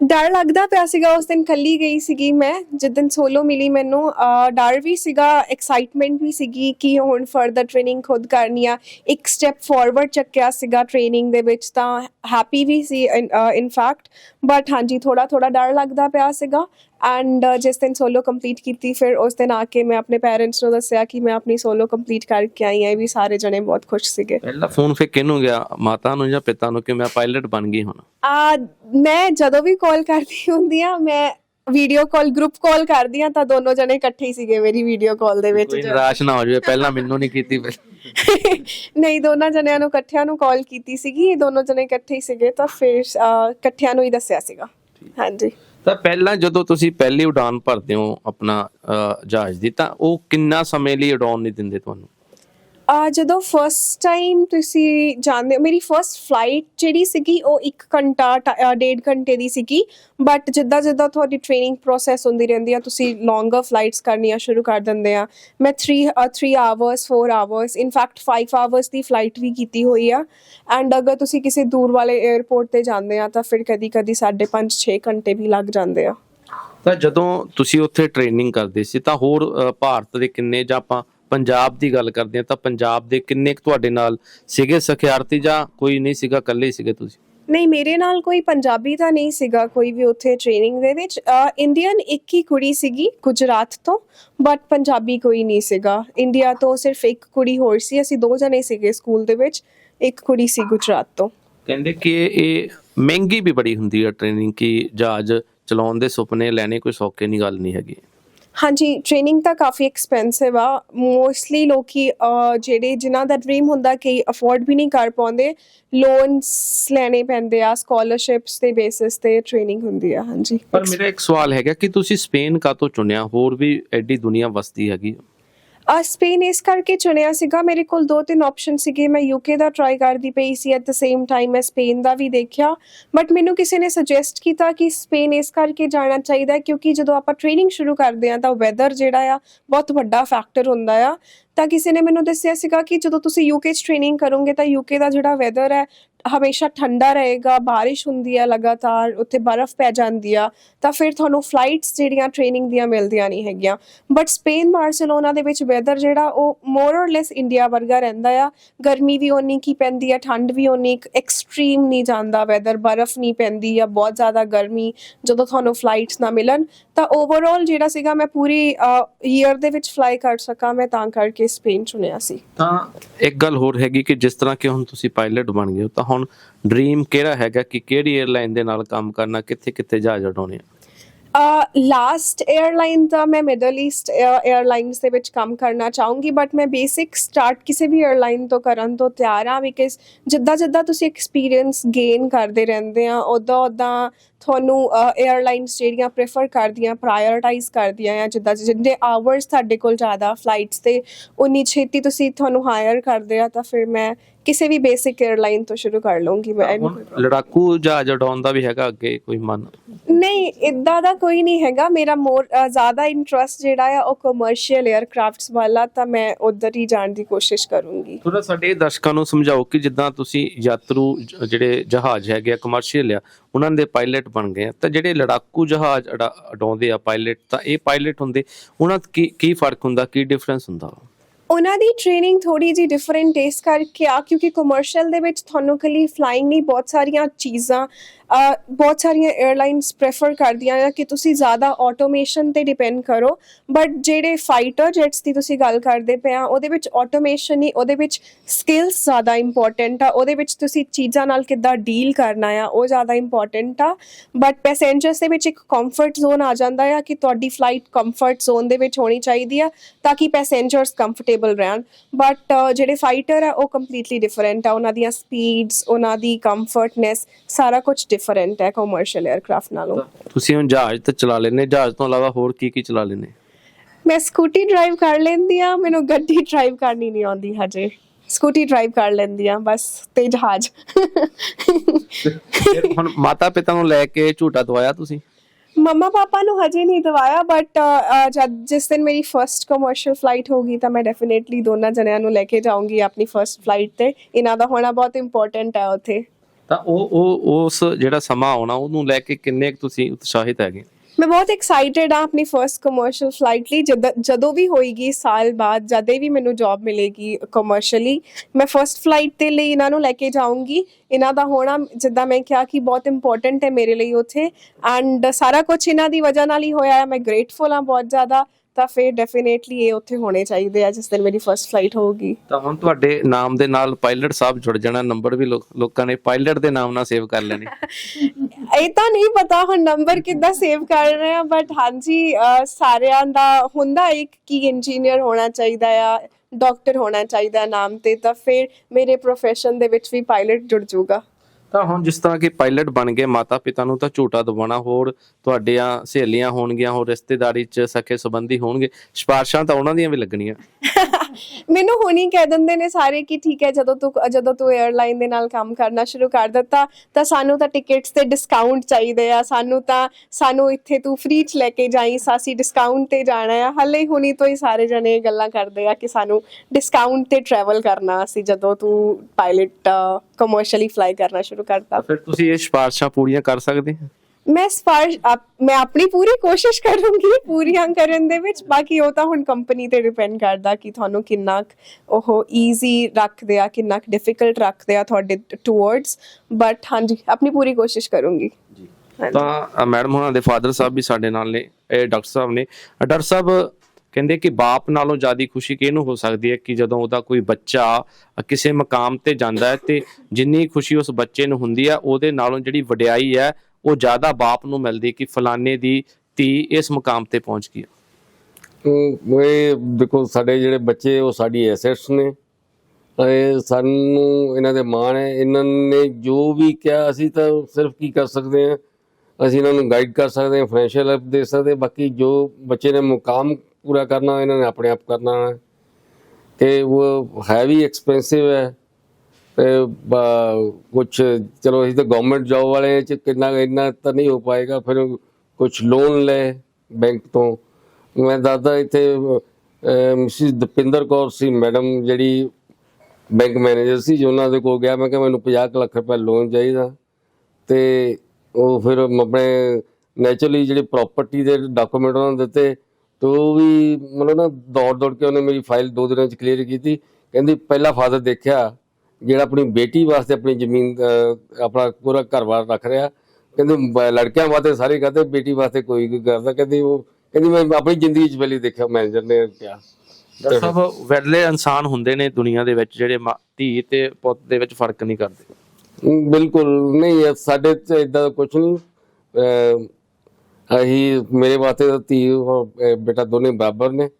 ਡਰ ਲੱਗਦਾ ਪਿਆ ਸੀਗਾ, ਉਸ ਦਿਨ ਕੱਲੀ ਗਈ ਸੀਗੀ ਮੈਂ। ਜਿਸ ਦਿਨ ਸੋਲੋ ਮਿਲੀ ਮੈਨੂੰ ਡਰ ਵੀ ਸੀਗਾ ਐਕਸਾਈਟਮੈਂਟ ਵੀ ਸੀਗੀ ਕਿ ਹੁਣ ਫਰਦਰ ਟ੍ਰੇਨਿੰਗ ਖੁਦ ਕਰਨੀ ਆ। ਇੱਕ ਸਟੈਪ ਫਾਰਵਰਡ ਚੱਕਿਆ ਸੀਗਾ ਟ੍ਰੇਨਿੰਗ ਦੇ ਵਿੱਚ, ਤਾਂ ਹੈਪੀ ਵੀ ਸੀ ਇਨ ਫੈਕਟ ਬਟ ਹਾਂਜੀ ਥੋੜਾ ਥੋੜਾ ਡਰ ਲੱਗਦਾ ਪਿਆ ਸੀਗਾ। ਐਂਡ ਜਿਸ ਦਿਨ ਸੋਲੋ ਕੰਪਲੀਟ ਕੀਤੀ ਫਿਰ ਉਸ ਦਿਨ ਆ ਕੇ ਮੈਂ ਆਪਣੇ ਪੈਰੈਂਟਸ ਨੂੰ ਦੱਸਿਆ ਕਿ ਮੈਂ ਆਪਣੀ ਸੋਲੋ ਕੰਪਲੀਟ ਕਰਕੇ ਆਈ ਹਾਂ ਇਹ ਵੀ ਸਾਰੇ ਜਣੇ ਬਹੁਤ ਖੁਸ਼ ਸੀਗੇ ਪਹਿਲਾ ਫੋਨ ਫਿਰ ਕਿਹਨੂੰ ਗਿਆ ਮਾਤਾ ਨੂੰ ਜਾਂ ਪਿਤਾ ਨੂੰ ਕਿ ਮੈਂ ਪਾਇਲਟ ਬਣ ਗਈ ਹੁਣ ਆ ਮੈਂ ਜਦੋਂ ਵੀ ਕਾਲ ਕਰਦੀ ਹੁੰਦੀ ਆ ਮੈਂ ਵੀਡੀਓ ਕਾਲ ਗਰੁੱਪ ਕਾਲ ਕਰਦੀ ਆ ਤਾਂ ਦੋਨੋਂ ਜਣੇ ਇਕੱਠੇ ਹੀ ਸੀਗੇ ਮੇਰੀ ਵੀਡੀਓ ਕਾਲ ਦੇ ਵਿੱਚ ਕੋਈ ਨਿਰਾਸ਼ ਨਾ ਹੋ ਜਾਵੇ ਪਹਿਲਾਂ ਮੈਨੂੰ ਨਹੀਂ ਕੀਤੀ ਫਿਰ ਨਹੀਂ ਦੋਨਾਂ ਜਣਿਆਂ ਨੂੰ ਇਕੱਠਿਆਂ ਨੂੰ ਕਾਲ ਕੀਤੀ ਸੀਗੀ ਦੋਨੋਂ ਜਣੇ ਇਕੱਠੇ ਹੀ ਸੀਗੇ ਤਾਂ ਫਿਰ ਅਹ, ਇਕੱਠਿਆਂ ਨੂੰ ਹੀ ਦੱਸਿਆ ਸੀਗਾ ਹਾਂਜੀ ਤਾਂ ਪਹਿਲਾਂ ਜਦੋਂ ਤੁਸੀਂ ਪਹਿਲੀ ਉਡਾਨ ਭਰਦੇ ਹੋ ਆਪਣਾ ਜਹਾਜ਼ ਦੀ, ਤਾਂ ਉਹ ਕਿੰਨਾ ਸਮੇਂ ਲਈ ਉਡਾਉਣ ਨਹੀਂ ਦਿੰਦੇ ਤੁਹਾਨੂੰ? ਜਦੋਂ ਫਰਸਟ ਟਾਈਮ ਤੁਸੀਂ ਜਾਂਦੇ ਹੋ ਮੇਰੀ ਫਰਸਟ ਫਲਾਈਟ ਜਿਹੜੀ ਸੀਗੀ ਉਹ 1 ਘੰਟਾ ਟ- ਅ, ਡੇਢ ਘੰਟੇ ਦੀ ਸੀਗੀ ਬਟ ਜਿੱਦਾਂ ਜਿੱਦਾਂ ਤੁਹਾਡੀ ਟ੍ਰੇਨਿੰਗ ਪ੍ਰੋਸੈਸ ਹੁੰਦੀ ਰਹਿੰਦੀ ਆ ਤੁਸੀਂ ਲੌਂਗਰ ਫਲਾਈਟਸ ਕਰਨੀਆਂ ਸ਼ੁਰੂ ਕਰ ਦਿੰਦੇ ਆ। ਮੈਂ 3 3 ਆਵਰਸ 4 ਆਵਰਸ ਇਨ 5 ਆਵਰਸ ਦੀ ਫਲਾਈਟ ਵੀ ਕੀਤੀ ਹੋਈ ਆ। ਐਂਡ ਅਗਰ ਤੁਸੀਂ ਕਿਸੇ ਦੂਰ ਵਾਲੇ 에ਅਰਪੋਰਟ ਤੇ ਜਾਂਦੇ ਆ ਤਾਂ ਫਿਰ ਕਦੀ ਕਦੀ 5.5 6 ਘੰਟੇ ਵੀ ਲੱਗ ਜਾਂਦੇ ਆ। ਤਾਂ ਜਦੋਂ ਤੁਸੀਂ ਉੱਥੇ ਟ੍ਰੇਨਿੰਗ ਕਰਦੇ ਸੀ ਤਾਂ ਹੋਰ ਭਾਰਤ ਦੇ ਕਿੰਨੇ ਜਾਂ ਆਪਾਂ ਪੰਜਾਬ ਦੀ ਗੱਲ ਕਰਦੇ ਹਾਂ ਤਾਂ ਪੰਜਾਬ ਦੇ ਕਿੰਨੇ ਕੁ ਤੁਹਾਡੇ ਨਾਲ ਸੀਗੇ ਸਖਿਆਰਤੀ ਜਾਂ ਕੋਈ ਨਹੀਂ ਸੀਗਾ ਇਕੱਲੇ ਹੀ ਸੀਗੇ ਤੁਸੀਂ? ਨਹੀਂ ਮੇਰੇ ਨਾਲ ਕੋਈ ਪੰਜਾਬੀ ਤਾਂ ਨਹੀਂ ਸੀਗਾ ਕੋਈ ਵੀ ਉੱਥੇ ਟ੍ਰੇਨਿੰਗ ਦੇ ਵਿੱਚ। ਇੰਡੀਅਨ ਇੱਕ ਹੀ ਕੁੜੀ ਸੀਗੀ ਗੁਜਰਾਤ ਤੋਂ ਬਟ ਪੰਜਾਬੀ ਕੋਈ ਨਹੀਂ ਸੀਗਾ। ਇੰਡੀਆ ਤੋਂ ਸਿਰਫ ਇੱਕ ਕੁੜੀ ਹੋਰ ਸੀ ਅਸੀਂ ਦੋ ਜਣੇ ਸੀਗੇ ਸਕੂਲ ਦੇ ਵਿੱਚ ਇੱਕ ਕੁੜੀ ਸੀ ਗੁਜਰਾਤ ਤੋਂ। ਕਹਿੰਦੇ ਕਿ ਇਹ ਮਹਿੰਗੀ ਵੀ ਬੜੀ ਹੁੰਦੀ ਹੈ ਟ੍ਰੇਨਿੰਗ ਕਿ ਜਹਾਜ਼ ਚਲਾਉਣ ਦੇ ਸੁਪਨੇ ਲੈਣੇ ਕੋਈ ਸੌਖੇ ਨਹੀਂ ਗੱਲ ਨਹੀਂ ਹੈਗੀ। ਹਾਂਜੀ ਟ੍ਰੇਨਿੰਗ ਤਾਂ ਕਾਫੀ ਐਕਸਪੈਂਸਿਵ ਆ। ਮੋਸਟਲੀ ਲੋਕੀ ਅਹ, ਜਿਹੜੇ ਜਿਨ੍ਹਾਂ ਦਾ ਡ੍ਰੀਮ ਹੁੰਦਾ ਕਿ ਅਫੋਰਡ ਵੀ ਨਹੀਂ ਕਰ ਪਾਉਂਦੇ ਲੋਨਸ ਲੈਣੇ ਪੈਂਦੇ ਆ ਸਕਾਲਰਸ਼ਿਪਸ ਦੇ ਬੇਸਿਸ ਤੇ ਟ੍ਰੇਨਿੰਗ ਹੁੰਦੀ ਆ। ਹਾਂਜੀ। ਪਰ ਮੇਰਾ ਇੱਕ ਸਵਾਲ ਹੈਗਾ ਕਿ ਤੁਸੀਂ ਸਪੇਨ ਕਾਹਤੋਂ ਚੁਣਿਆ? ਹੋਰ ਵੀ ਐਡੀ ਦੁਨੀਆ ਵਸਦੀ ਹੈਗੀ। ਆ ਸਪੇਨ ਇਸ ਕਰਕੇ ਚੁਣਿਆ ਸੀਗਾ, ਮੇਰੇ ਕੋਲ ਦੋ ਤਿੰਨ ਆਪਸ਼ਨ ਸੀਗੇ, ਮੈਂ ਯੂਕੇ ਦਾ ਟਰਾਈ ਕਰਦੀ ਪਈ ਸੀ ਐਟ ਦ ਸੇਮ ਟਾਈਮ ਮੈਂ ਸਪੇਨ ਦਾ ਵੀ ਦੇਖਿਆ। ਬਟ ਮੈਨੂੰ ਕਿਸੇ ਨੇ ਸੁਜੈਸਟ ਕੀਤਾ ਕਿ ਸਪੇਨ ਇਸ ਕਰਕੇ ਜਾਣਾ ਚਾਹੀਦਾ ਕਿਉਂਕਿ ਜਦੋਂ ਆਪਾਂ ਟ੍ਰੇਨਿੰਗ ਸ਼ੁਰੂ ਕਰਦੇ ਆ ਤਾਂ ਵੈਦਰ ਜਿਹੜਾ ਆ, ਬਹੁਤ ਵੱਡਾ ਫੈਕਟਰ ਹੁੰਦਾ ਆ। ਤਾਂ ਕਿਸੇ ਨੇ ਮੈਨੂੰ ਦੱਸਿਆ ਸੀਗਾ ਕਿ ਜਦੋਂ ਤੁਸੀਂ ਯੂਕੇ 'ਚ ਟ੍ਰੇਨਿੰਗ ਕਰੋਗੇ, ਤਾਂ ਯੂਕੇ ਦਾ ਜਿਹੜਾ ਵੈਦਰ ਹੈ ਹਮੇਸ਼ਾ ਠੰਡਾ ਰਹੇਗਾ, ਬਾਰਿਸ਼ ਹੁੰਦੀ ਹੈ ਲਗਾਤਾਰ, ਉੱਥੇ ਬਰਫ਼ ਪੈ ਜਾਂਦੀ ਆ, ਤਾਂ ਫਿਰ ਤੁਹਾਨੂੰ ਫਲਾਈਟਸ ਜਿਹੜੀਆਂ ਟ੍ਰੇਨਿੰਗ ਦੀਆਂ ਮਿਲਦੀਆਂ ਨਹੀਂ ਹੈਗੀਆਂ। ਬਟ ਸਪੇਨ ਬਾਰਸੀਲੋਨਾ ਦੇ ਵਿੱਚ ਵੈਦਰ ਜਿਹੜਾ ਉਹ ਮੋਰ অর ਲੈਸ ਇੰਡੀਆ ਵਰਗਾ ਰਹਿੰਦਾ ਆ। ਗਰਮੀ ਵੀ ਓਨੀ ਕੀ ਪੈਂਦੀ ਆ, ਠੰਡ ਵੀ ਓਨੀ ਐਕਸਟ੍ਰੀਮ ਨਹੀਂ ਜਾਂਦਾ ਵੈਦਰ ਬਰਫ਼ ਨਹੀਂ ਪੈਂਦੀ ਜਾਂ ਬਹੁਤ ਜ਼ਿਆਦਾ ਗਰਮੀ ਜਦੋਂ ਤੁਹਾਨੂੰ ਫਲਾਈਟਸ ਨਾ ਮਿਲਣ। ਤਾਂ ਓਵਰਆਲ ਜਿਹੜਾ ਸੀਗਾ ਮੈਂ ਪੂਰੀ ਈਅਰ ਦੇ ਵਿੱਚ ਫਲਾਈ ਕਰ ਸਕਾਂ, ਮੈਂ ਤਾਂ ਕਰਕੇ ਸਪੇਨ ਚੁਣਿਆ ਸੀ। ਤਾਂ ਇੱਕ ਗੱਲ ਹੋਰ ਹੈਗੀ ਕਿ ਜਿਸ ਤਰ੍ਹਾਂ ਕਿ ਹੁਣ ਤੁਸੀਂ ਪਾਇਲਟ ਬਣ ਗਏ ਹੋ, ਤਾਂ ਹੁਣ ਡ੍ਰੀਮ ਕਿਹੜਾ ਹੈਗਾ ਕਿ ਕਿਹੜੀ 에ਅਰਲਾਈਨ ਦੇ ਨਾਲ ਕੰਮ ਕਰਨਾ, ਕਿੱਥੇ ਕਿੱਥੇ ਜਹਾਜ਼ ਉਡਾਉਣੇ ਆ? ਲਾਸਟ 에ਅਰਲਾਈਨ ਦਾ ਮੈਂ ਮਿਡਲ ਈਸਟ 에ਅਰਲਾਈਨਸ ਦੇ ਵਿੱਚ ਕੰਮ ਕਰਨਾ ਚਾਹੂੰਗੀ ਬਟ ਮੈਂ ਬੇਸਿਕ ਸਟਾਰਟ ਕਿਸੇ ਵੀ 에ਅਰਲਾਈਨ ਤੋਂ ਕਰਨ ਤੋਂ ਤਿਆਰ ਆ ਬਿਕਾਜ਼ ਜਿੱਦਾਂ ਜਿੱਦਾਂ ਤੁਸੀਂ ਐਕਸਪੀਰੀਅੰਸ ਗੇਨ ਕਰਦੇ ਰਹਿੰਦੇ ਆ, ਉਦੋਂ ਉਦੋਂ ਤੁਹਾਨੂੰ 에ਅਰਲਾਈਨਸ ਜਿਹੜੀਆਂ ਪ੍ਰੇਫਰ ਕਰਦੀਆਂ ਪ੍ਰਾਇੋਰਟਾਈਜ਼ ਕਰਦੀਆਂ ਆ, ਜਿੱਦਾਂ ਜਿੰਨੇ ਆਵਰਸ ਤੁਹਾਡੇ ਕੋਲ ਜ਼ਿਆਦਾ ਫਲਾਈਟਸ ਤੇ, ਉਨੀ ਛੇਤੀ ਤੁਸੀਂ ਤੁਹਾਨੂੰ ਹਾਇਰ ਕਰਦੇ ਆ, ਤਾਂ ਫਿਰ ਮੈਂ ਕਿਸੇ ਵੀ ਬੇਸਿਕ 에ਅਰਲਾਈਨ ਤੋਂ ਸ਼ੁਰੂ ਕਰ ਲਵਾਂਗੀ ਮੈਂ ਇਹਨੂੰ ਹੁਣ ਲੜਾਕੂ ਜਹਾਜ਼ ਉਡਾਉਣ ਦਾ ਵੀ ਹੈਗਾ ਅੱਗੇ ਕੋਈ ਮਨ? ਨਹੀਂ। ਇਦਾਂ ਦਾ ਕੋਈ ਨਹੀਂ ਹੈਗਾ। ਮੇਰਾ ਮੋਰ ਜ਼ਿਆਦਾ ਇੰਟਰਸਟ ਜਿਹੜਾ ਆ ਉਹ ਕਮਰਸ਼ੀਅਲ 에ਅਰਕ੍ਰਾਫਟਸ ਵਾਲਾ ਤਾਂ ਮੈਂ ਉਧਰ ਹੀ ਜਾਣ ਦੀ ਕੋਸ਼ਿਸ਼ ਕਰੂੰਗੀ। ਥੋੜਾ ਸਾਡੇ ਦਰਸ਼ਕਾਂ ਨੂੰ ਸਮਝਾਓ ਕਿ ਜਿੱਦਾਂ ਤੁਸੀਂ ਯਾਤਰੂ ਜ- ਜਿਹੜੇ ਜਹਾਜ਼ ਹੈਗੇ ਆ ਕਮਰਸ਼ੀਅਲ ਆ ਉਹਨਾਂ ਦੇ ਪਾਇਲਟ ਬਣ ਗਏ ਆ। ਤਾਂ ਜਿਹੜੇ ਲੜਾਕੂ ਜਹਾਜ਼ ਉਡਾ- ਉਡਾਉਂਦੇ ਆ ਪਾਇਲਟ ਤਾਂ ਇਹ ਪਾਇਲਟ ਹੁੰਦੇ ਉਹਨਾਂ 'ਚ ਕੀ ਕੀ ਫ਼ਰਕ ਹੁੰਦਾ ਕੀ ਡਿਫਰੈਂਸ ਹੁੰਦਾ? ਉਹਨਾਂ ਦੀ ਟ੍ਰੇਨਿੰਗ ਥੋੜੀ ਜੀ ਡਿਫਰੈਂਟ ਇਸ ਕਰਕੇ ਆ, ਕਿਉਂਕਿ ਕਮਰਸ਼ੀਅਲ ਦੇ ਵਿੱਚ ਤੁਹਾਨੂੰ ਖਲੀ ਫਲਾਈਂਗ ਨਹੀਂ, ਬਹੁਤ ਸਾਰੀਆਂ ਚੀਜ਼ਾਂ ਬਹੁਤ ਸਾਰੀਆਂ 에ਅਰਲਾਈਨਸ ਪ੍ਰੇਫਰ ਕਰਦੀਆਂ ਆ ਕਿ ਤੁਸੀਂ ਜ਼ਿਆਦਾ ਆਟੋਮੇਸ਼ਨ ਤੇ ਡਿਪੈਂਡ ਕਰੋ। ਬਟ ਜਿਹੜੇ ਫਾਈਟਰ ਜੈਟਸ ਦੀ ਤੁਸੀਂ ਗੱਲ ਕਰਦੇ ਪਏ ਆ, ਉਹਦੇ ਵਿੱਚ ਆਟੋਮੇਸ਼ਨ ਨਹੀਂ, ਉਹਦੇ ਵਿੱਚ ਸਕਿੱਲਸ ਜ਼ਿਆਦਾ ਇੰਪੋਰਟੈਂਟ ਆ। ਉਹਦੇ ਵਿੱਚ ਤੁਸੀਂ ਚੀਜ਼ਾਂ ਨਾਲ ਕਿੱਦਾਂ ਡੀਲ ਕਰਨਾ ਆ, ਉਹ ਜ਼ਿਆਦਾ ਇੰਪੋਰਟੈਂਟ ਆ। ਬਟ ਪੈਸੇਂਜਰਸ ਦੇ ਵਿੱਚ ਇੱਕ ਕੰਫਰਟ ਜ਼ੋਨ ਆ ਜਾਂਦਾ ਆ ਕਿ ਤੁਹਾਡੀ ਫਲਾਈਟ ਕੰਫਰਟ ਜ਼ੋਨ ਦੇ ਵਿੱਚ ਹੋਣੀ ਚਾਹੀਦੀ ਆ, ਤਾਂ ਕਿ ਪੈਸੇਂਜਰਸ ਕੰਫਰਟੇਬਲ ਰਹਿਣ। ਬਟ ਜਿਹੜੇ ਫਾਈਟਰ ਆ ਉਹ ਕੰਪਲੀਟਲੀ ਡਿਫਰੈਂਟ ਆ। ਉਹਨਾਂ ਦੀਆਂ ਸਪੀਡਸ ਉਹਨਾਂ ਦੀ ਕੰਫਰਟਨੈਸ ਸਾਰਾ ਕੁਝ ਡਿਫਰੈਂਟ ਹੈ ਕਮਰਸ਼ੀਅਲ 에ਅਰਕ੍ਰਾਫਟ ਨਾਲੋਂ। ਤੁਸੀਂ ਹੁਣ ਜਹਾਜ਼ ਤਾਂ ਚਲਾ ਲੈਂਦੇ। ਜਹਾਜ਼ ਤੋਂ ਇਲਾਵਾ ਹੋਰ ਕੀ ਕੀ ਚਲਾ ਲੈਂਦੇ? ਮੈਂ ਸਕੂਟੀ ਡਰਾਈਵ ਕਰ ਲੈਂਦੀ ਆ ਮੈਨੂੰ ਗੱਡੀ ਡਰਾਈਵ ਕਰਨੀ ਨਹੀਂ ਆਉਂਦੀ ਹਜੇ। ਸਕੂਟੀ ਡਰਾਈਵ ਕਰ ਲੈਂਦੀ ਆ ਬਸ ਤੇ ਜਹਾਜ਼। ਫਿਰ ਹੁਣ ਮਾਤਾ ਪਿਤਾ ਨੂੰ ਲੈ ਕੇ ਝੂਟਾ ਦਵਾਇਆ ਤੁਸੀਂ? ਮੰਮਾ ਪਾਪਾ ਨੂੰ ਹਜੇ ਨਹੀਂ ਦਵਾਇਆ ਬਟ ਜਦ ਜਿਸ ਦਿਨ ਮੇਰੀ ਫਰਸਟ ਕਮਰਸ਼ੀਅਲ ਫਲਾਈਟ ਹੋਗੀ ਤਾਂ ਮੈਂ ਡੈਫੀਨੇਟਲੀ ਦੋਨਾਂ ਜਣਿਆਂ ਨੂੰ ਲੈ ਕੇ ਜਾਊਂਗੀ ਆਪਣੀ ਫਰਸਟ ਫਲਾਈਟ ਤੇ। ਇਹਨਾਂ ਦਾ ਹੋਣਾ ਬਹੁਤ ਇੰਪੋਰਟੈਂਟ ਹੈ ਉੱਥੇ। ਤਾਂ ਉਹ ਉਹ, ਉਸ ਜਿਹੜਾ ਸਮਾਂ ਆਉਣਾ, ਉਹਨੂੰ ਲੈ ਕੇ ਕਿੰਨੇ ਕੁ ਤੁਸੀਂ ਉਤਸ਼ਾਹਿਤ ਹੈਗੇ? ਮੈਂ ਬਹੁਤ ਐਕਸਾਈਟਿਡ ਆ ਆਪਣੀ ਫਰਸਟ ਕਮਰਸ਼ੀਅਲ ਫਲਾਈਟ ਲਈ। ਜਦ- ਜਦੋਂ ਵੀ ਹੋਏਗੀ ਸਾਲ ਬਾਅਦ ਜਦੇ ਵੀ ਮੈਨੂੰ ਜੌਬ ਮਿਲੇਗੀ ਕਮਰਸ਼ੀਅਲੀ ਮੈਂ ਫਰਸਟ ਫਲਾਈਟ ਤੇ ਲਈ ਇਹਨਾਂ ਨੂੰ ਲੈ ਕੇ ਜਾਊਂਗੀ। ਇਹਨਾਂ ਦਾ ਹੋਣਾ ਜਿੱਦਾਂ ਮੈਂ ਕਿਹਾ ਕਿ ਬਹੁਤ ਇੰਪੋਰਟੈਂਟ ਹੈ ਮੇਰੇ ਲਈ ਉੱਥੇ। ਐਂਡ ਸਾਰਾ ਕੁਝ ਇਹਨਾਂ ਦੀ ਵਜ੍ਹਾ ਨਾਲ ਹੀ ਹੋਇਆ ਹੈ। ਮੈਂ ਗ੍ਰੇਟਫੁਲ ਹਾਂ ਬਹੁਤ ਜ਼ਿਆਦਾ। ਤਾਂ ਫਿਰ ਡੈਫੀਨੇਟਲੀ ਇਹ ਉੱਥੇ ਹੋਣੇ ਚਾਹੀਦੇ ਆ ਜਿਸ ਦਿਨ ਮੇਰੀ ਫਰਸਟ ਫਲਾਈਟ ਹੋਊਗੀ। ਤਾਂ ਹੁਣ ਤੁਹਾਡੇ ਨਾਮ ਦੇ ਨਾਲ ਪਾਇਲਟ ਸਾਹਿਬ ਜੁੜ ਜਾਣਾ ਨੰਬਰ ਵੀ ਲੋਕਾਂ ਨੇ ਪਾਇਲਟ ਦੇ ਨਾਮ ਨਾਲ ਸੇਵ ਕਰ ਲੈਣੇ। <laughs> ਇਹ ਤਾਂ ਨਹੀਂ ਪਤਾ ਹੁਣ ਨੰਬਰ ਕਿੱਦਾਂ ਸੇਵ ਕਰ ਰਹੇ ਆ ਬਟ ਹਾਂਜੀ ਅਹ, ਸਾਰਿਆਂ ਦਾ ਹੁੰਦਾ ਇੱਕ ਕੀ ਇੰਜੀਨੀਅਰ ਹੋਣਾ ਚਾਹੀਦਾ ਆ ਡਾਕਟਰ ਹੋਣਾ ਚਾਹੀਦਾ ਨਾਮ ਤੇ ਤਾਂ ਫਿਰ ਮੇਰੇ profession ਦੇ ਵਿੱਚ ਵੀ ਪਾਇਲਟ ਜੁੜ ਜਾਊਗਾ। ਤਾਂ ਹੁਣ ਜਿਸ ਤਰ੍ਹਾਂ ਕਿ ਪਾਇਲਟ ਬਣ ਗਏ ਮਾਤਾ ਪਿਤਾ ਨੂੰ ਤਾਂ ਝੂਟਾ ਦਵਾਉਣਾ ਹੋਰ ਤੁਹਾਡੀਆਂ ਸਹੇਲੀਆਂ ਹੋਣਗੀਆਂ ਹੋਰ ਰਿਸ਼ਤੇਦਾਰੀ ਚ ਸਕੇ ਸੰਬੰਧੀ ਹੋਣਗੇ ਸਿਫਾਰਸ਼ਾਂ ਤਾਂ ਉਹਨਾਂ ਦੀਆਂ ਵੀ ਲੱਗਣੀਆਂ। <laughs> ਮੈਨੂੰ ਹੁਣੀ ਕਹਿ ਦਿੰਦੇ ਨੇ ਸਾਰੇ ਕਿ ਠੀਕ ਹੈ, ਜਦੋਂ ਤੂੰ ਜਦੋਂ ਤੂੰ 에ਅਰਲਾਈਨ ਦੇ ਨਾਲ ਕੰਮ ਕਰਨਾ ਸ਼ੁਰੂ ਕਰ ਦਿੱਤਾ, ਤਾਂ ਸਾਨੂੰ ਤਾਂ ਟਿਕਟਸ ਤੇ ਡਿਸਕਾਊਂਟ ਚਾਹੀਦੇ ਆ, ਸਾਨੂੰ ਤਾਂ, ਸਾਨੂੰ ਇੱਥੇ ਤੂੰ ਫ੍ਰੀ ਚ ਲੈ ਕੇ ਜਾਈ, ਸਾਸੀ ਡਿਸਕਾਊਂਟ ਤੇ ਜਾਣਾ ਆ। ਹਲੇ ਹੁਣੀ ਤੋਂ ਹੀ ਸਾਰੇ ਜਣੇ ਗੱਲਾਂ ਕਰਦੇ ਆ ਕਿ ਸਾਨੂੰ ਡਿਸਕਾਊਂਟ ਤੇ ਟਰੈਵਲ ਕਰਨਾ ਸੀ ਜਦੋਂ ਤੂੰ ਪਾਇਲਟ ਕਮਰਸ਼ੀਅਲੀ ਫਲਾਈ ਕਰਨਾ ਸ਼ੁਰੂ ਕਰਤਾ। ਫਿਰ ਤੁਸੀਂ ਇਹ ਸਿਫਾਰਸ਼ਾਂ ਪੂਰੀਆਂ ਕਰ ਸਕਦੇ ਹੋ? ਮੈਂ ਸਪਾਰਸ਼ ਮੈਂ ਆਪਣੀ ਪੂਰੀ ਕੋਸ਼ਿਸ਼ ਕਰੂੰਗੀ ਪੂਰੀਆਂ ਕਰਨ ਦੇ ਵਿੱਚ। ਬਾਕੀ ਉਹ ਤਾਂ ਹੁਣ ਕੰਪਨੀ ਤੇ ਡਿਪੈਂਡ ਕਰਦਾ ਕਿ ਤੁਹਾਨੂੰ ਕਿੰਨਾ ਉਹ ਈਜ਼ੀ ਰੱਖਦੇ ਆ ਕਿੰਨਾ ਡਿਫਿਕਲਟ ਰੱਖਦੇ ਆ ਤੁਹਾਡੇ ਟੂਵਰਡਸ ਬਟ ਹਾਂਜੀ ਆਪਣੀ ਪੂਰੀ ਕੋਸ਼ਿਸ਼ ਕਰੂੰਗੀ। ਹਾਂਜੀ। ਤਾਂ ਮੈਡਮ ਉਹਨਾਂ ਦੇ ਫਾਦਰ ਸਾਹਿਬ ਵੀ ਸਾਡੇ ਨਾਲ ਨੇ ਇਹ ਡਾਕਟਰ ਸਾਹਿਬ ਨੇ। ਡਾਕਟਰ ਸਾਹਿਬ ਕਹਿੰਦੇ ਕਿ ਬਾਪ ਨਾਲੋਂ ਜ਼ਿਆਦਾ ਖੁਸ਼ੀ ਕਿਹਨੂੰ ਹੋ ਸਕਦੀ ਹੈ ਕਿ ਜਦੋਂ ਉਹਦਾ ਕੋਈ ਬੱਚਾ ਕਿਸੇ ਮਕਾਮ ਤੇ ਜਾਂਦਾ ਹੈ ਤੇ ਜਿੰਨੀ ਖੁਸ਼ੀ ਉਸ ਬੱਚੇ ਨੂੰ ਹੁੰਦੀ ਹੈ ਉਹਦੇ ਨਾਲੋਂ ਜਿਹੜੀ ਵਡਿਆਈ ਹੈ ਉਹ ਜ਼ਿਆਦਾ ਬਾਪ ਨੂੰ ਮਿਲਦੀ ਕਿ ਫਲਾਣੇ ਦੀ ਧੀ ਇਸ ਮੁਕਾਮ ਤੇ ਪਹੁੰਚ ਗਈ। ਇਹ ਦੇਖੋ, ਸਾਡੇ ਜਿਹੜੇ ਬੱਚੇ, ਉਹ ਸਾਡੀ ਐਸੈਟਸ ਨੇ। ਇਹ ਸਾਨੂੰ ਇਹਨਾਂ ਦੇ ਮਾਣ ਹੈ। ਇਹਨਾਂ ਨੇ ਜੋ ਵੀ ਕਿਹਾ, ਅਸੀਂ ਤਾਂ ਸਿਰਫ ਕੀ ਕਰ ਸਕਦੇ ਹਾਂ? ਅਸੀਂ ਇਹਨਾਂ ਨੂੰ ਗਾਈਡ ਕਰ ਸਕਦੇ ਹਾਂ ਫਾਈਨੈਂਸ਼ੀਅਲ ਹੈਲਪ ਦੇ ਸਕਦੇ ਬਾਕੀ ਜੋ ਬੱਚੇ ਨੇ ਮੁਕਾਮ ਪੂਰਾ ਕਰਨਾ, ਇਹਨਾਂ ਨੇ ਆਪਣੇ ਆਪ ਕਰਨਾ ਹੈ। ਤੇ ਉਹ ਹੈਵੀ ਐਕਸਪੈਂਸਿਵ ਹੈ। ਤੇ ਕੁਝ ਚਲੋ ਅਸੀਂ ਤਾਂ ਗਵਰਨਮੈਂਟ ਜੌਬ ਵਾਲੇ ਚ ਕਿੰਨਾ, ਇੰਨਾ ਤਾਂ ਨਹੀਂ ਹੋ ਪਾਏਗਾ, ਫਿਰ ਕੁਝ ਲੋਨ ਲੈ ਬੈਂਕ ਤੋਂ। ਮੈਂ ਦਾਦਾ ਇੱਥੇ ਮਿਸਿਸ ਦਪਿੰਦਰ ਕੌਰ ਸੀ, ਮੈਡਮ ਜਿਹੜੀ ਬੈਂਕ ਮੈਨੇਜਰ ਸੀ, ਜੋ ਉਹਨਾਂ ਦੇ ਕੋਲ ਗਿਆ, ਮੈਂ ਕਿਹਾ ਮੈਨੂੰ 50 ਕੁ ਲੱਖ ਰੁਪਏ ਲੋਨ ਚਾਹੀਦਾ। ਤੇ ਉਹ ਫਿਰ ਆਪਣੇ ਨੈਚੁਰਲੀ ਜਿਹੜੇ ਪ੍ਰਾਪਰਟੀ ਦੇ ਡਾਕੂਮੈਂਟ ਉਹਨਾਂ ਨੂੰ ਦਿੱਤੇ, ਤੇ ਉਹ ਵੀ ਮਤਲਬ ਨਾ ਦੌੜ ਦੌੜ ਕੇ ਉਹਨੇ ਮੇਰੀ ਫਾਈਲ ਦੋ ਦਿਨਾਂ ਚ ਕਲੀਅਰ ਕੀਤੀ। ਕਹਿੰਦੀ ਪਹਿਲਾ ਫਾਦਰ ਦੇਖਿਆ ਜਿਹੜਾ ਆਪਣੀ ਬੇਟੀ ਵਾਸਤੇ ਆਪਣੀ ਜ਼ਮੀਨ ਆਪਣਾ ਪੂਰਾ ਘਰ-ਬਾਰ ਰੱਖ ਰਿਹਾ। ਕਹਿੰਦੇ ਲੜਕਿਆਂ ਵਾਸਤੇ ਸਾਰੇ ਕਰਦੇ ਬੇਟੀ ਵਾਸਤੇ ਕੋਈ ਕੋਈ ਕਰਦਾ। ਕਹਿੰਦੀ ਉਹ ਕਹਿੰਦੀ ਮੈਂ ਆਪਣੀ ਜ਼ਿੰਦਗੀ 'ਚ ਪਹਿਲੀ ਦੇਖਿਆ ਮੈਨੇਜਰ ਨੇ ਕਿਹਾ। ਸਾਹਿਬ ਵੈਲੇ ਇਨਸਾਨ ਹੁੰਦੇ ਨੇ ਦੁਨੀਆ ਦੇ ਵਿੱਚ ਜਿਹੜੇ ਧੀ ਤੇ ਪੁੱਤ ਦੇ ਵਿੱਚ ਫ਼ਰਕ ਨਹੀਂ ਕਰਦੇ। ਬਿਲਕੁਲ ਨਹੀਂ ਸਾਡੇ ਤੇ ਇਦਾਂ ਕੁਝ ਨਹੀਂ। ਅਹ, ਮੇਰੇ ਵਾਸਤੇ ਧੀ ਬੇਟਾ ਦੋਨੇ ਬਰਾਬਰ ਨੇ।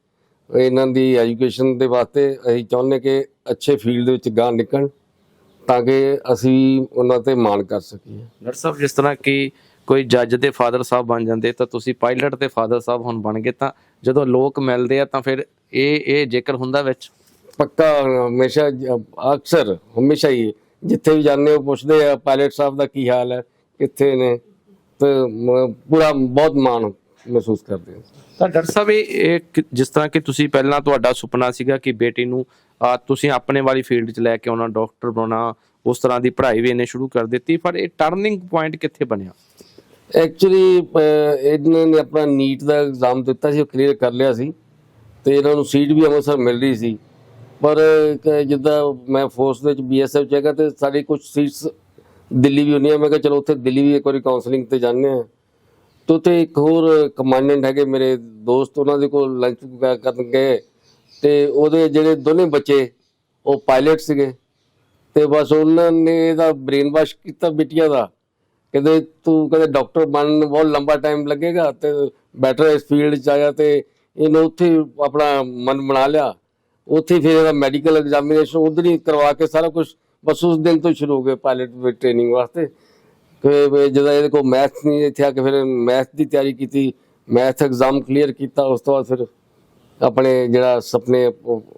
ਇਹਨਾਂ ਦੀ ਐਜੂਕੇਸ਼ਨ ਦੇ ਵਾਸਤੇ ਅਸੀਂ ਚਾਹੁੰਦੇ ਕਿ ਅੱਛੇ ਫੀਲਡ ਦੇ ਵਿੱਚ ਗਾਂ ਨਿਕਲਣ ਤਾਂ ਕਿ ਅਸੀਂ ਉਹਨਾਂ ਤੇ ਮਾਣ ਕਰ ਸਕੀਏ। ਡਾਕਟਰ ਸਾਹਿਬ ਜਿਸ ਤਰ੍ਹਾਂ ਕਿ ਕੋਈ ਜੱਜ ਦੇ ਫਾਦਰ ਸਾਹਿਬ ਬਣ ਜਾਂਦੇ ਤਾਂ ਤੁਸੀਂ ਪਾਇਲਟ ਦੇ ਫਾਦਰ ਸਾਹਿਬ ਹੁਣ ਬਣ ਗਏ ਤਾਂ ਜਦੋਂ ਲੋਕ ਮਿਲਦੇ ਆ ਤਾਂ ਫਿਰ ਇਹ ਇਹ ਜ਼ਿਕਰ ਹੁੰਦਾ ਵਿੱਚ? ਪੱਕਾ ਹਮੇਸ਼ਾ ਅਕਸਰ ਹਮੇਸ਼ਾ ਹੀ ਜਿੱਥੇ ਵੀ ਜਾਂਦੇ ਉਹ ਪੁੱਛਦੇ ਆ ਪਾਇਲਟ ਸਾਹਿਬ ਦਾ ਕੀ ਹਾਲ ਹੈ ਕਿੱਥੇ ਨੇ ਤੇ ਪੂਰਾ ਬਹੁਤ ਮਾਣ ਮਹਿਸੂਸ ਕਰਦੇ ਹਾਂ। ਤਾਂ ਡਾਕਟਰ ਸਾਹਿਬ ਇਹ ਜਿਸ ਤਰ੍ਹਾਂ ਕਿ ਤੁਸੀਂ ਪਹਿਲਾਂ ਤੁਹਾਡਾ ਸੁਪਨਾ ਸੀਗਾ ਕਿ ਬੇਟੀ ਨੂੰ ਤੁਸੀਂ ਆਪਣੇ ਵਾਲੀ ਫੀਲਡ 'ਚ ਲੈ ਕੇ ਆਉਣਾ ਡਾਕਟਰ ਬਣਾਉਣਾ ਉਸ ਤਰ੍ਹਾਂ ਦੀ ਪੜ੍ਹਾਈ ਵੀ ਇਹਨੇ ਸ਼ੁਰੂ ਕਰ ਦਿੱਤੀ ਪਰ ਇਹ ਟਰਨਿੰਗ ਪੁਆਇੰਟ ਕਿੱਥੇ ਬਣਿਆ? ਐਕਚੁਅਲੀ ਇਹਨਾਂ ਨੇ ਆਪਣਾ ਨੀਟ ਦਾ ਐਗਜ਼ਾਮ ਦਿੱਤਾ ਸੀ ਉਹ ਕਲੀਅਰ ਕਰ ਲਿਆ ਸੀ ਤੇ ਇਹਨਾਂ ਨੂੰ ਸੀਟ ਵੀ ਅੰਮ੍ਰਿਤਸਰ ਮਿਲ ਰਹੀ ਸੀ। ਪਰ ਜਿੱਦਾਂ ਮੈਂ ਫੋਰਸ ਦੇ ਵਿੱਚ ਬੀਐਸਐਫ ਚ ਹੈਗਾ ਤੇ ਸਾਡੀ ਕੁਝ ਸੀਟਸ ਦਿੱਲੀ ਵੀ ਹੁੰਦੀਆਂ ਮੈਂ ਕਿਹਾ ਚਲੋ ਉੱਥੇ ਦਿੱਲੀ ਵੀ ਇੱਕ ਵਾਰੀ ਕਾਉਂਸਲਿੰਗ ਤੇ ਜਾਂਦੇ ਆ ਤੇ ਇੱਕ ਹੋਰ ਕਮਾਂਡੈਂਟ ਹੈਗੇ ਮੇਰੇ ਦੋਸਤ, ਉਹਨਾਂ ਦੇ ਕੋਲ ਲੰਚ ਕਰਨ ਗਏ ਤੇ ਉਹਦੇ ਜਿਹੜੇ ਦੋਨੇ ਬੱਚੇ, ਉਹ ਪਾਇਲਟ ਸੀਗੇ ਤੇ ਬਸ ਉਹਨਾਂ ਨੇ ਇਹਦਾ ਬ੍ਰੇਨ ਵਾਸ਼ ਕੀਤਾ ਬਿਟੀਆਂ ਦਾ। ਕਹਿੰਦੇ, ਤੂੰ ਕਹਿੰਦੇ ਡਾਕਟਰ ਬਣਨ ਬਹੁਤ ਲੰਬਾ ਟਾਈਮ ਲੱਗੇਗਾ ਤੇ ਬੈਟਰ ਇਸ ਫੀਲਡ ਚ ਆਇਆ ਤੇ ਇਹਨੂੰ ਉੱਥੇ ਆਪਣਾ ਮਨ ਬਣਾ ਲਿਆ। ਉੱਥੇ ਫਿਰ ਇਹਦਾ ਮੈਡੀਕਲ ਐਗਜ਼ਾਮੀਨੇਸ਼ਨ ਉਧਰ ਹੀ ਕਰਵਾ ਕੇ ਸਾਰਾ ਕੁਝ ਬਸ ਉਸ ਦਿਨ ਤੋਂ ਸ਼ੁਰੂ ਹੋ ਗਏ ਪਾਇਲਟ ਟ੍ਰੇਨਿੰਗ ਵਾਸਤੇ। ਕਿ ਵੀ ਜਦੋਂ ਇਹਦੇ ਕੋਲ ਮੈਥ ਨਹੀਂ ਇੱਥੇ ਆ ਕੇ ਫਿਰ ਮੈਥ ਦੀ ਤਿਆਰੀ ਕੀਤੀ ਮੈਥ ਐਗਜ਼ਾਮ ਕਲੀਅਰ ਕੀਤਾ ਉਸ ਤੋਂ ਬਾਅਦ ਫਿਰ ਆਪਣੇ ਜਿਹੜਾ ਸੁਪਨੇ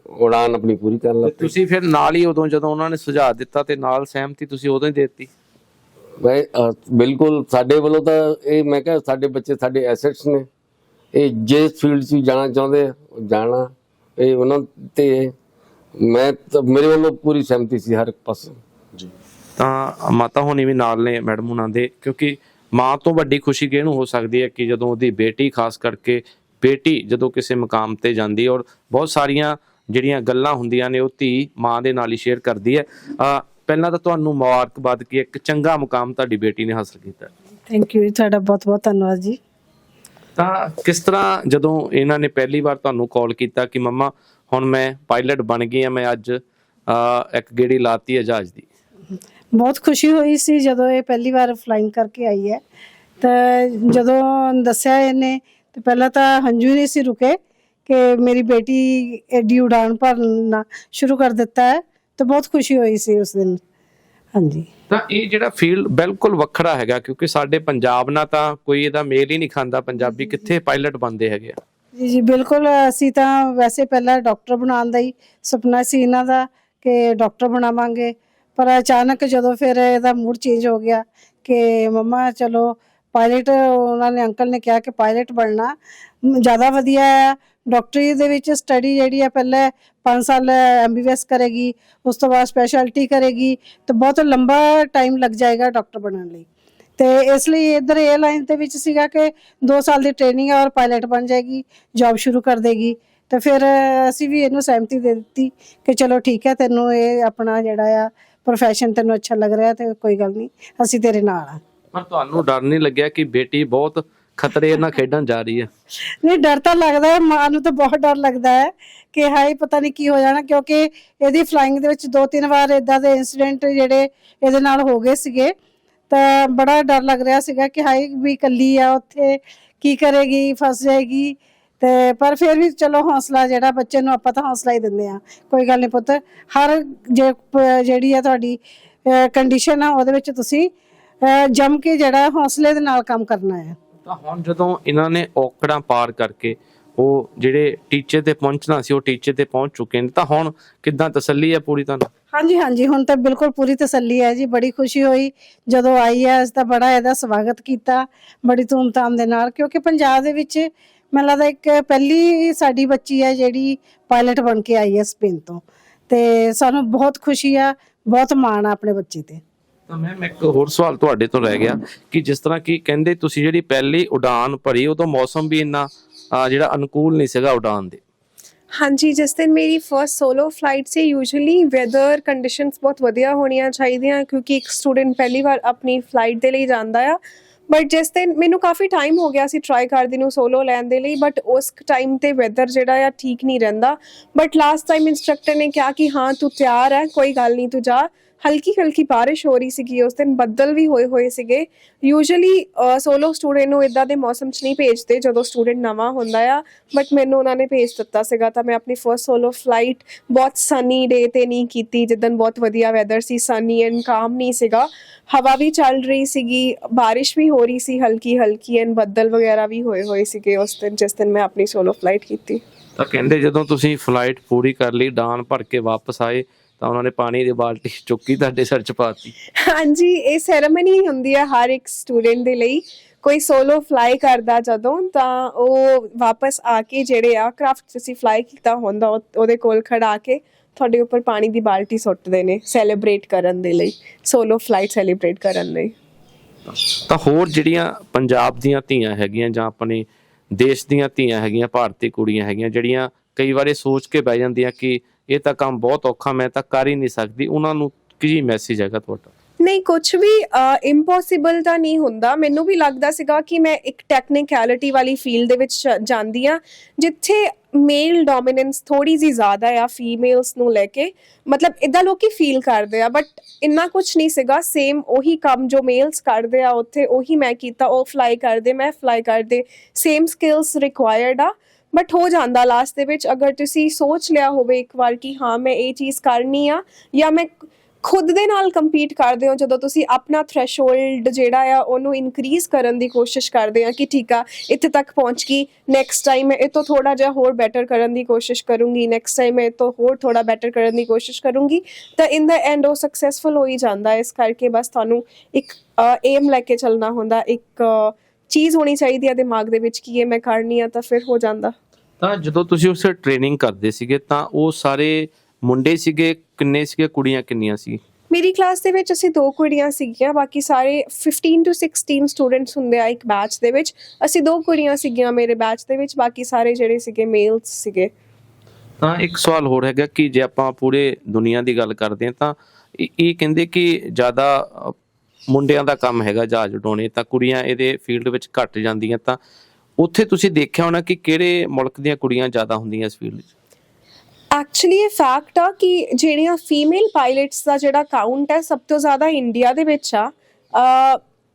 ਉਡਾਨ ਆਪਣੀ ਪੂਰੀ ਕਰਨ ਲੱਗ ਤੁਸੀਂ ਫਿਰ ਨਾਲ ਹੀ ਉਦੋਂ ਜਦੋਂ ਉਹਨਾਂ ਨੇ ਸੁਝਾਅ ਦਿੱਤਾ ਤੇ ਨਾਲ ਸਹਿਮਤੀ ਤੁਸੀਂ ਉਦੋਂ ਹੀ ਦੇ ਦਿੱਤੀ? ਅਹ, ਬਿਲਕੁਲ ਸਾਡੇ ਵੱਲੋਂ ਤਾਂ ਇਹ ਮੈਂ ਕਿਹਾ ਸਾਡੇ ਬੱਚੇ ਸਾਡੇ ਐਸੈਟਸ ਨੇ। ਇਹ ਜਿਸ ਫੀਲਡ 'ਚ ਜਾਣਾ ਚਾਹੁੰਦੇ ਜਾਣਾ। ਇਹ ਉਹਨਾਂ ਤੇ। ਮੈਂ ਮੇਰੇ ਵੱਲੋਂ ਪੂਰੀ ਸਹਿਮਤੀ ਸੀ ਹਰ ਇੱਕ ਪਾਸੇ। ਤਾਂ ਮਾਤਾ ਹੋਣੀ ਵੀ ਨਾਲ ਨੇ ਮੈਡਮ ਹੁਣਾਂ ਦੇ ਕਿਉਂਕਿ ਮਾਂ ਤੋਂ ਵੱਡੀ ਖੁਸ਼ੀ ਕਿਹਨੂੰ ਹੋ ਸਕਦੀ ਹੈ ਕਿ ਜਦੋਂ ਉਹਦੀ ਬੇਟੀ ਖਾਸ ਕਰਕੇ ਬੇਟੀ ਜਦੋਂ ਕਿਸੇ ਮਕਾਮ ਤੇ ਜਾਂਦੀ ਔਰ ਬਹੁਤ ਸਾਰੀਆਂ ਜਿਹੜੀਆਂ ਗੱਲਾਂ ਹੁੰਦੀਆਂ ਨੇ ਉਹ ਧੀ ਮਾਂ ਦੇ ਨਾਲ ਹੀ ਸ਼ੇਅਰ ਕਰਦੀ ਹੈ। ਪਹਿਲਾਂ ਤਾਂ ਤੁਹਾਨੂੰ ਮੁਬਾਰਕਬਾਦ ਕਿ ਇੱਕ ਚੰਗਾ ਮੁਕਾਮ ਤੁਹਾਡੀ ਬੇਟੀ ਨੇ ਹਾਸਲ ਕੀਤਾ। ਥੈਂਕ ਯੂ ਤੁਹਾਡਾ ਬਹੁਤ ਬਹੁਤ ਧੰਨਵਾਦ ਜੀ। ਤਾਂ ਕਿਸ ਤਰ੍ਹਾਂ ਜਦੋਂ ਇਹਨਾਂ ਨੇ ਪਹਿਲੀ ਵਾਰ ਤੁਹਾਨੂੰ ਕਾਲ ਕੀਤਾ ਕਿ ਮੰਮਾ ਹੁਣ ਮੈਂ ਪਾਇਲਟ ਬਣ ਗਈ ਆ ਮੈਂ ਅੱਜ ਇੱਕ ਗੇੜੀ ਲਾਤੀ ਹੈ ਜਹਾਜ਼ ਦੀ? ਬਹੁਤ ਖੁਸ਼ੀ ਹੋਈ ਸੀ ਜਦੋਂ ਇਹ ਪਹਿਲੀ ਵਾਰ ਫਲਾਈਂਗ ਕਰਕੇ ਆਈ ਹੈ। ਤਾਂ ਜਦੋਂ ਦੱਸਿਆ ਇਹਨੇ ਤੇ ਪਹਿਲਾਂ ਤਾਂ ਹੰਝੂ ਨਹੀਂ ਸੀ ਰੁਕੇ ਕਿ ਮੇਰੀ ਬੇਟੀ ਐਡੀ ਉਡਾਨ ਭਰਨਾ ਸ਼ੁਰੂ ਕਰ ਦਿੱਤਾ ਹੈ। ਤਾਂ ਬਹੁਤ ਖੁਸ਼ੀ ਹੋਈ ਸੀ ਉਸ ਦਿਨ। ਹਾਂਜੀ। ਤਾਂ ਇਹ ਜਿਹੜਾ ਫੀਲਡ ਬਿਲਕੁਲ ਵੱਖਰਾ ਹੈਗਾ ਕਿਉਂਕਿ ਸਾਡੇ ਪੰਜਾਬ ਨਾਲ ਤਾਂ ਕੋਈ ਇਹਦਾ ਮੇਲ ਹੀ ਨਹੀਂ ਖਾਂਦਾ। ਪੰਜਾਬੀ ਕਿੱਥੇ ਪਾਇਲਟ ਬਣਦੇ ਹੈਗੇ ਆ। ਜੀ ਜੀ ਬਿਲਕੁਲ ਅਸੀਂ ਤਾਂ ਵੈਸੇ ਪਹਿਲਾਂ ਡਾਕਟਰ ਬਣਾਉਣ ਦਾ ਹੀ ਸੁਪਨਾ ਸੀ ਇਹਨਾਂ ਦਾ ਕਿ ਡਾਕਟਰ ਬਣਾਵਾਂਗੇ। ਪਰ ਅਚਾਨਕ ਜਦੋਂ ਫਿਰ ਇਹਦਾ ਮੂਡ ਚੇਂਜ ਹੋ ਗਿਆ ਕਿ ਮੰਮਾ, ਚਲੋ ਪਾਇਲਟ ਉਹਨਾਂ ਨੇ, ਅੰਕਲ ਨੇ ਕਿਹਾ ਕਿ ਪਾਇਲਟ ਬਣਨਾ। ਜ਼ਿਆਦਾ ਵਧੀਆ ਹੈ। ਡਾਕਟਰੀ ਦੇ ਵਿੱਚ ਸਟੱਡੀ ਜਿਹੜੀ ਹੈ, ਪਹਿਲੇ 5 ਸਾਲ ਐਮਬੀਬੀਐਸ ਕਰੇਗੀ, ਉਸ ਤੋਂ ਬਾਅਦ ਸਪੈਸ਼ਲਟੀ ਕਰੇਗੀ ਤੇ ਬਹੁਤ ਲੰਬਾ ਟਾਈਮ ਲੱਗ ਜਾਏਗਾ ਡਾਕਟਰ ਬਣਨ ਲਈ। ਤੇ ਇਸ ਲਈ ਇਧਰ ਇਹ ਦੇ ਵਿੱਚ ਸੀਗਾ ਕਿ 2 ਸਾਲ ਦੀ ਟ੍ਰੇਨਿੰਗ ਹੈ ਔਰ ਪਾਇਲਟ ਬਣ ਜਾਏਗੀ ਜੌਬ ਸ਼ੁਰੂ ਕਰ ਦੇਗੀ। ਤੇ ਫਿਰ ਅਸੀਂ ਵੀ ਇਹਨੂੰ ਸਹਿਮਤੀ ਦੇ ਦਿੱਤੀ ਕਿ ਚਲੋ ਠੀਕ ਹੈ, ਤੈਨੂੰ ਇਹ ਆਪਣਾ ਜਿਹੜਾ ਆ ਪ੍ਰੋਫੈਸ਼ਨ ਤੈਨੂੰ ਅੱਛਾ ਲੱਗ ਰਿਹਾ ਤੇ ਕੋਈ ਗੱਲ ਨਹੀਂ ਅਸੀਂ ਤੇਰੇ ਨਾਲ ਆ। ਪਰ ਤੁਹਾਨੂੰ ਡਰ ਨਹੀਂ ਲੱਗਿਆ ਕਿ ਬੇਟੀ ਬਹੁਤ ਖਤਰੇ ਨਾਲ ਖੇਡਣ ਜਾ ਰਹੀ ਹੈ? ਨਹੀਂ ਡਰ ਤਾਂ ਲੱਗਦਾ ਹੈ ਮਾਂ ਨੂੰ ਤਾਂ ਬਹੁਤ ਡਰ ਲੱਗਦਾ ਹੈ ਕਿ ਹਾਈ ਪਤਾ ਨਹੀਂ ਕੀ ਹੋ ਜਾਣਾ ਕਿਉਂਕਿ ਇਹਦੀ ਫਲਾਈਂਗ ਦੇ ਵਿੱਚ ਦੋ ਤਿੰਨ ਵਾਰ ਇਦਾਂ ਦੇ ਇਨਸੀਡੈਂਟ ਜਿਹੜੇ ਇਹਦੇ ਨਾਲ ਹੋ ਗਏ ਸੀਗੇ ਤਾਂ ਬੜਾ ਡਰ ਲੱਗ ਰਿਹਾ ਸੀਗਾ ਕਿ ਹਾਈ ਵੀ ਇਕੱਲੀ ਆ ਉੱਥੇ ਕੀ ਕਰੇਗੀ ਫਸ ਜਾਏਗੀ। ਤੇ ਪਰ ਫਿਰ ਵੀ ਚਲੋ ਹੌਸਲਾ ਜਿਹੜਾ ਬੱਚੇ ਨੂੰ ਆਪਾਂ ਤਾਂ ਹੌਸਲਾ ਹੀ ਦਿੰਦੇ ਆ ਕੋਈ ਗੱਲ ਨਹੀਂ ਪੁੱਤ ਹਰ ਜੇ ਜਿਹੜੀ ਆ ਤੁਹਾਡੀ ਕੰਡੀਸ਼ਨ ਆ ਉਹਦੇ ਵਿੱਚ ਤੁਸੀਂ ਜੰਮ ਕੇ ਜਿਹੜਾ ਹੌਸਲੇ ਦੇ ਨਾਲ ਕੰਮ ਕਰਨਾ ਹੈ। ਤਾਂ ਹੁਣ ਜਦੋਂ ਇਹਨਾਂ ਨੇ ਔਕੜਾਂ ਪਾਰ ਕਰਕੇ ਉਹ ਜਿਹੜੇ ਟੀਚੇ ਤੇ ਪਹੁੰਚਣਾ ਸੀ ਉਹ ਟੀਚੇ ਤੇ ਪਹੁੰਚ ਚੁੱਕੇ ਨੇ ਤਾਂ ਹੁਣ ਕਿੱਦਾਂ ਤਸੱਲੀ ਹੈ ਪੂਰੀ ਤੁਹਾਨੂੰ ਹਾਂਜੀ ਹਾਂਜੀ ਹੁਣ ਤਾਂ ਬਿਲਕੁਲ ਪੂਰੀ ਤਸੱਲੀ ਹੈ ਜੀ ਬੜੀ ਖੁਸ਼ੀ ਹੋਈ। ਜਦੋਂ ਆਈ ਹੈ ਅਸੀਂ ਤਾਂ ਬੜਾ ਇਹਦਾ ਸਵਾਗਤ ਕੀਤਾ ਬੜੀ ਧੂਮਧਾਮ ਦੇ ਨਾਲ ਕਿਉਂਕਿ ਪੰਜਾਬ ਦੇ ਵਿੱਚ ਮੈਨੂੰ ਲੱਗਦਾ ਇੱਕ ਪਹਿਲੀ ਸਾਡੀ ਬੱਚੀ ਹੈ ਜਿਹੜੀ ਪਾਇਲਟ ਬਣ ਕੇ ਆਈ ਹੈ ਸਪੇਨ ਤੋਂ। ਤੇ ਸਾਨੂੰ ਬਹੁਤ ਖੁਸ਼ੀ ਆ ਬਹੁਤ ਮਾਣ ਆ ਆਪਣੇ ਬੱਚੇ ਤੇ। ਤਾਂ ਮੈਮ ਇੱਕ ਹੋਰ ਸਵਾਲ ਤੁਹਾਡੇ ਤੋਂ ਰਹਿ ਗਿਆ ਕਿ ਜਿਸ ਤਰ੍ਹਾਂ ਕਿ ਕਹਿੰਦੇ ਤੁਸੀਂ ਜਿਹੜੀ ਪਹਿਲੀ ਉਡਾਨ ਭਰੀ ਉਦੋਂ ਮੌਸਮ ਵੀ ਇੰਨਾ ਅਹ, ਜਿਹੜਾ ਅਨੁਕੂਲ ਨਹੀਂ ਸੀਗਾ ਉਡਾਨ ਦੇ। ਹਾਂਜੀ ਜਿਸ ਦਿਨ ਮੇਰੀ ਫਰਸਟ ਸੋਲੋ ਫਲਾਈਟ ਸੀ ਯੂਜੂਅਲੀ ਵੈਦਰ ਕੰਡੀਸ਼ਨਸ ਬਹੁਤ ਵਧੀਆ ਹੋਣੀਆਂ ਚਾਹੀਦੀਆਂ ਕਿਉਂਕਿ ਇੱਕ ਸਟੂਡੈਂਟ ਪਹਿਲੀ ਵਾਰ ਆਪਣੀ ਫਲਾਈਟ ਦੇ ਲਈ ਜਾਂਦਾ ਆ। ਬਟ ਜਿਸ ਦਿਨ ਮੈਨੂੰ ਕਾਫੀ ਟਾਈਮ ਹੋ ਗਿਆ ਸੀ ਟਰਾਈ ਕਰਦੀ ਨੂੰ ਸੋਲੋ ਲੈਣ ਦੇ ਲਈ ਬਟ ਉਸ ਟਾਈਮ ਤੇ ਵੈਦਰ ਜਿਹੜਾ ਆ ਠੀਕ ਨਹੀਂ ਰਹਿੰਦਾ। ਬਟ ਲਾਸਟ ਟਾਈਮ ਇਨਸਟ੍ਰਕਟਰ ਨੇ ਕਿਹਾ ਕਿ ਹਾਂ, ਤੂੰ ਤਿਆਰ ਹੈ, ਕੋਈ ਗੱਲ ਨਹੀਂ, ਤੂੰ ਜਾ। ਹਲਕੀ ਹਲਕੀ ਬਾਰਿਸ਼ ਹੋ ਰਹੀ ਸੀਗੀ, ਉਸ ਦਿਨ ਬੱਦਲ ਵੀ ਹੋਏ ਹੋਏ ਸੀਗੇ। ਯੂਜੂਅਲੀ ਸੋਲੋ ਸਟੂਡੈਂਟ ਨੂੰ ਇਦਾਂ ਦੇ ਮੌਸਮ 'ਚ ਨਹੀਂ ਭੇਜਦੇ ਜਦੋਂ ਸਟੂਡੈਂਟ ਨਵਾਂ ਹੁੰਦਾ ਆ ਬਟ ਮੈਨੂੰ ਉਹਨਾਂ ਨੇ ਭੇਜ ਦਿੱਤਾ ਸੀਗਾ ਤਾਂ ਮੈਂ ਆਪਣੀ ਫਰਸਟ ਸੋਲੋ ਫਲਾਈਟ ਬਹੁਤ ਸਨੀ ਡੇ ਤੇ ਨਹੀਂ ਕੀਤੀ ਜਿੱਦਨ ਬਹੁਤ ਵਧੀਆ ਵੈਦਰ ਸੀ ਸਨੀ ਐਂਡ ਕਾਮ ਨਹੀਂ ਸੀਗਾ। ਹਵਾ ਵੀ ਚੱਲ ਰਹੀ ਸੀਗੀ, ਬਾਰਿਸ਼ ਵੀ ਹੋ ਰਹੀ ਸੀ ਹਲਕੀ ਹਲਕੀ ਐਂਡ ਬੱਦਲ ਵਗੈਰਾ ਵੀ ਹੋਏ ਹੋਏ ਸੀਗੇ ਉਸ ਦਿਨ, ਜਿਸ ਦਿਨ ਮੈਂ ਆਪਣੀ ਸੋਲੋ ਫਲਾਈਟ ਕੀਤੀ। ਤਾਂ ਕਹਿੰਦੇ ਜਦੋਂ ਤੁਸੀਂ ਫਲਾਈਟ ਪੂਰੀ ਕਰ ਲਈ ਡਾਨ ਭਰ ਕੇ ਵਾਪਸ ਆਏ ਤਾਂ ਉਹਨਾਂ ਨੇ ਪਾਣੀ ਦੀ ਬਾਲਟੀ ਚੁੱਕੀ ਤੁਹਾਡੇ ਸਿਰ 'ਚ ਪਾਤੀ। ਹਾਂਜੀ ਇਹ ਸੈਰੇਮਨੀ ਹੁੰਦੀ ਹੈ ਹਰ ਇੱਕ ਸਟੂਡੈਂਟ ਦੇ ਲਈ। ਕੋਈ ਸੋਲੋ ਫਲਾਈ ਕਰਦਾ ਜਦੋਂ ਤਾਂ ਉਹ ਵਾਪਸ ਆ ਕੇ ਜਿਹੜੇ ਆ ਕਰਾਫਟ ਤੁਸੀਂ ਫਲਾਈ ਕੀਤਾ ਹੁੰਦਾ ਉਹ- ਉਹਦੇ ਕੋਲ ਖੜਾ ਕੇ ਤੁਹਾਡੇ ਉੱਪਰ ਪਾਣੀ ਦੀ ਬਾਲਟੀ ਸੁੱਟਦੇ ਨੇ ਸੈਲੀਬ੍ਰੇਟ ਕਰਨ ਦੇ ਲਈ ਸੋਲੋ ਫਲਾਈਟ ਸੈਲੀਬ੍ਰੇਟ ਕਰਨ ਲਈ। ਤਾਂ ਹੋਰ ਜਿਹੜੀਆਂ ਪੰਜਾਬ ਦੀਆਂ ਧੀਆਂ ਹੈਗੀਆਂ ਜਾਂ ਆਪਣੇ ਦੇਸ਼ ਦੀਆਂ ਧੀਆਂ ਹੈਗੀਆਂ ਭਾਰਤੀ ਕੁੜੀਆਂ ਹੈਗੀਆਂ ਜਿਹੜੀਆਂ ਕਈ ਵਾਰੀ ਸੋਚ ਕੇ ਬਹਿ ਜਾਂਦੀਆਂ ਕਿ ਇਹ ਤਾਂ ਕੰਮ ਬਹੁਤ ਔਖਾ, ਮੈਂ ਤਾਂ ਕਰ ਹੀ ਨਹੀਂ ਸਕਦੀ। ਉਹਨਾਂ ਨੂੰ ਕੀ ਮੈਸੇਜ ਹੈਗਾ ਤੁਹਾਡਾ? ਨਹੀਂ ਕੁਝ ਵੀ ਇੰਪੋਸੀਬਲ ਤਾਂ ਨਹੀਂ ਹੁੰਦਾ। ਮੈਨੂੰ ਵੀ ਲੱਗਦਾ ਸੀਗਾ ਕਿ ਮੈਂ ਇੱਕ ਟੈਕਨੀਕੈਲਿਟੀ ਵਾਲੀ ਫੀਲਡ ਦੇ ਵਿੱਚ ਜਾਂਦੀ ਆ ਜਿੱਥੇ ਮੇਲ ਡੋਮੀਨੈਂਸ ਥੋੜੀ ਜੀ ਜ਼ਿਆਦਾ ਆ ਫੀਮੇਲਸ ਨੂੰ ਲੈ ਕੇ। ਮਤਲਬ ਇਦਾਂ ਲੋਕੀ ਫੀਲ ਕਰਦੇ ਆ ਬਟ ਇੰਨਾ ਕੁਝ ਨਹੀਂ ਸੀਗਾ। ਸੇਮ ਉਹੀ ਕੰਮ ਜੋ ਮੇਲਸ ਕਰਦੇ ਆ, ਉੱਥੇ ਉਹੀ ਮੈਂ ਕੀਤਾ। ਉਹ ਫਲਾਈ ਕਰਦੇ, ਮੈਂ ਫਲਾਈ ਕਰਦੇ। ਸੇਮ ਸਕਿੱਲਸ ਰਿਕੁਆਇਰਡ ਆ। ਬਟ ਹੋ ਜਾਂਦਾ ਲਾਸਟ ਦੇ ਵਿੱਚ, ਅਗਰ ਤੁਸੀਂ ਸੋਚ ਲਿਆ ਹੋਵੇ ਇੱਕ ਵਾਰ ਕਿ ਹਾਂ, ਮੈਂ ਇਹ ਚੀਜ਼ ਕਰਨੀ ਆ, ਜਾਂ ਮੈਂ ਖੁਦ ਦੇ ਨਾਲ ਕੰਪੀਟ ਕਰਦੇ ਹੋ, ਜਦੋਂ ਤੁਸੀਂ ਆਪਣਾ ਥ੍ਰੈਸ਼ੋਲਡ ਜਿਹੜਾ ਆ, ਉਹਨੂੰ ਇਨਕਰੀਜ਼ ਕਰਨ ਦੀ ਕੋਸ਼ਿਸ਼ ਕਰਦੇ ਆ ਕਿ ਠੀਕ ਆ, ਇੱਥੇ ਤੱਕ ਪਹੁੰਚ ਗਈ ਨੈਕਸਟ ਟਾਈਮ ਮੈਂ ਇਹ ਤੋਂ ਥੋੜਾ ਜਿਹਾ ਹੋਰ ਬੈਟਰ ਕਰਨ ਦੀ ਕੋਸ਼ਿਸ਼ ਕਰੂੰਗੀ ਨੈਕਸਟ ਟਾਈਮ ਮੈਂ ਇਹ ਤੋਂ ਹੋਰ ਥੋੜਾ ਬੈਟਰ ਕਰਨ ਦੀ ਕੋਸ਼ਿਸ਼ ਕਰੂੰਗੀ, ਤਾਂ ਇਨ ਦਾ ਐਂਡ ਉਹ ਸਕਸੈਸਫੁਲ ਹੋ ਹੀ। ਜਾਂਦਾ ਇਸ ਕਰਕੇ ਬਸ ਤੁਹਾਨੂੰ ਇੱਕ ਏਮ ਲੈ ਕੇ ਚੱਲਣਾ ਹੁੰਦਾ, ਇੱਕ ਚੀਜ਼ ਹੋਣੀ ਚਾਹੀਦੀ ਹੈ ਦਿਮਾਗ ਦੇ ਵਿੱਚ ਕਿ ਇਹ ਮੈਂ ਕਰਨੀ ਆ ਤਾਂ ਫਿਰ ਹੋ ਜਾਂਦਾ। ਤਾਂ ਜਦੋਂ ਤੁਸੀਂ ਉਸ ਟ੍ਰੇਨਿੰਗ ਕਰਦੇ ਸੀਗੇ ਤਾਂ ਉਹ ਸਾਰੇ ਮੁੰਡੇ ਸੀਗੇ ਕਿੰਨੇ ਸੀਗੇ ਕੁੜੀਆਂ ਕਿੰਨੀਆਂ ਸੀ? ਮੇਰੀ ਕਲਾਸ ਦੇ ਵਿੱਚ ਅਸੀਂ ਦੋ ਕੁੜੀਆਂ ਸੀਗੀਆਂ ਬਾਕੀ ਸਾਰੇ 15 ਤੋਂ 16 ਸਟੂਡੈਂਟਸ ਹੁੰਦੇ ਆ ਇੱਕ ਬੈਚ ਦੇ ਵਿੱਚ। ਅਸੀਂ ਦੋ ਕੁੜੀਆਂ ਸੀਗੀਆਂ ਮੇਰੇ ਬੈਚ ਦੇ ਵਿੱਚ ਬਾਕੀ ਸਾਰੇ ਜਿਹੜੇ ਸੀਗੇ ਮੇਲਸ ਸੀਗੇ। ਤਾਂ ਇੱਕ ਸਵਾਲ ਹੋਰ ਹੈਗਾ ਕਿ ਜੇ ਆਪਾਂ ਪੂਰੇ ਦੁਨੀਆ ਦੀ ਗੱਲ ਕਰਦੇ ਹਾਂ ਤਾਂ ਇਹ ਕਹਿੰਦੇ ਕਿ ਜ਼ਿਆਦਾ ਮੁੰਡਿਆਂ ਦਾ ਕੰਮ ਹੈਗਾ ਜਹਾਜ਼ ਉਡਾਉਣੇ, ਤਾਂ ਕੁੜੀਆਂ ਇਹਦੇ ਫੀਲਡ ਵਿੱਚ ਘੱਟ ਜਾਂਦੀਆਂ, ਤਾਂ ਉੱਥੇ ਤੁਸੀਂ ਦੇਖਿਆ ਹੋਣਾ ਕਿ ਕਿਹੜੇ ਮੁਲਕ ਦੀਆਂ ਕੁੜੀਆਂ ਜ਼ਿਆਦਾ ਹੁੰਦੀਆਂ ਇਸ ਫੀਲਡ 'ਚ ਐਕਚੁਅਲੀ ਇਹ ਫੈਕਟ ਆ ਕਿ ਜਿਹੜੀਆਂ ਫੀਮੇਲ ਪਾਇਲਟਸ ਦਾ ਜਿਹੜਾ ਕਾਊਂਟ ਹੈ, ਸਭ ਤੋਂ ਜ਼ਿਆਦਾ ਇੰਡੀਆ ਦੇ ਵਿੱਚ ਆ।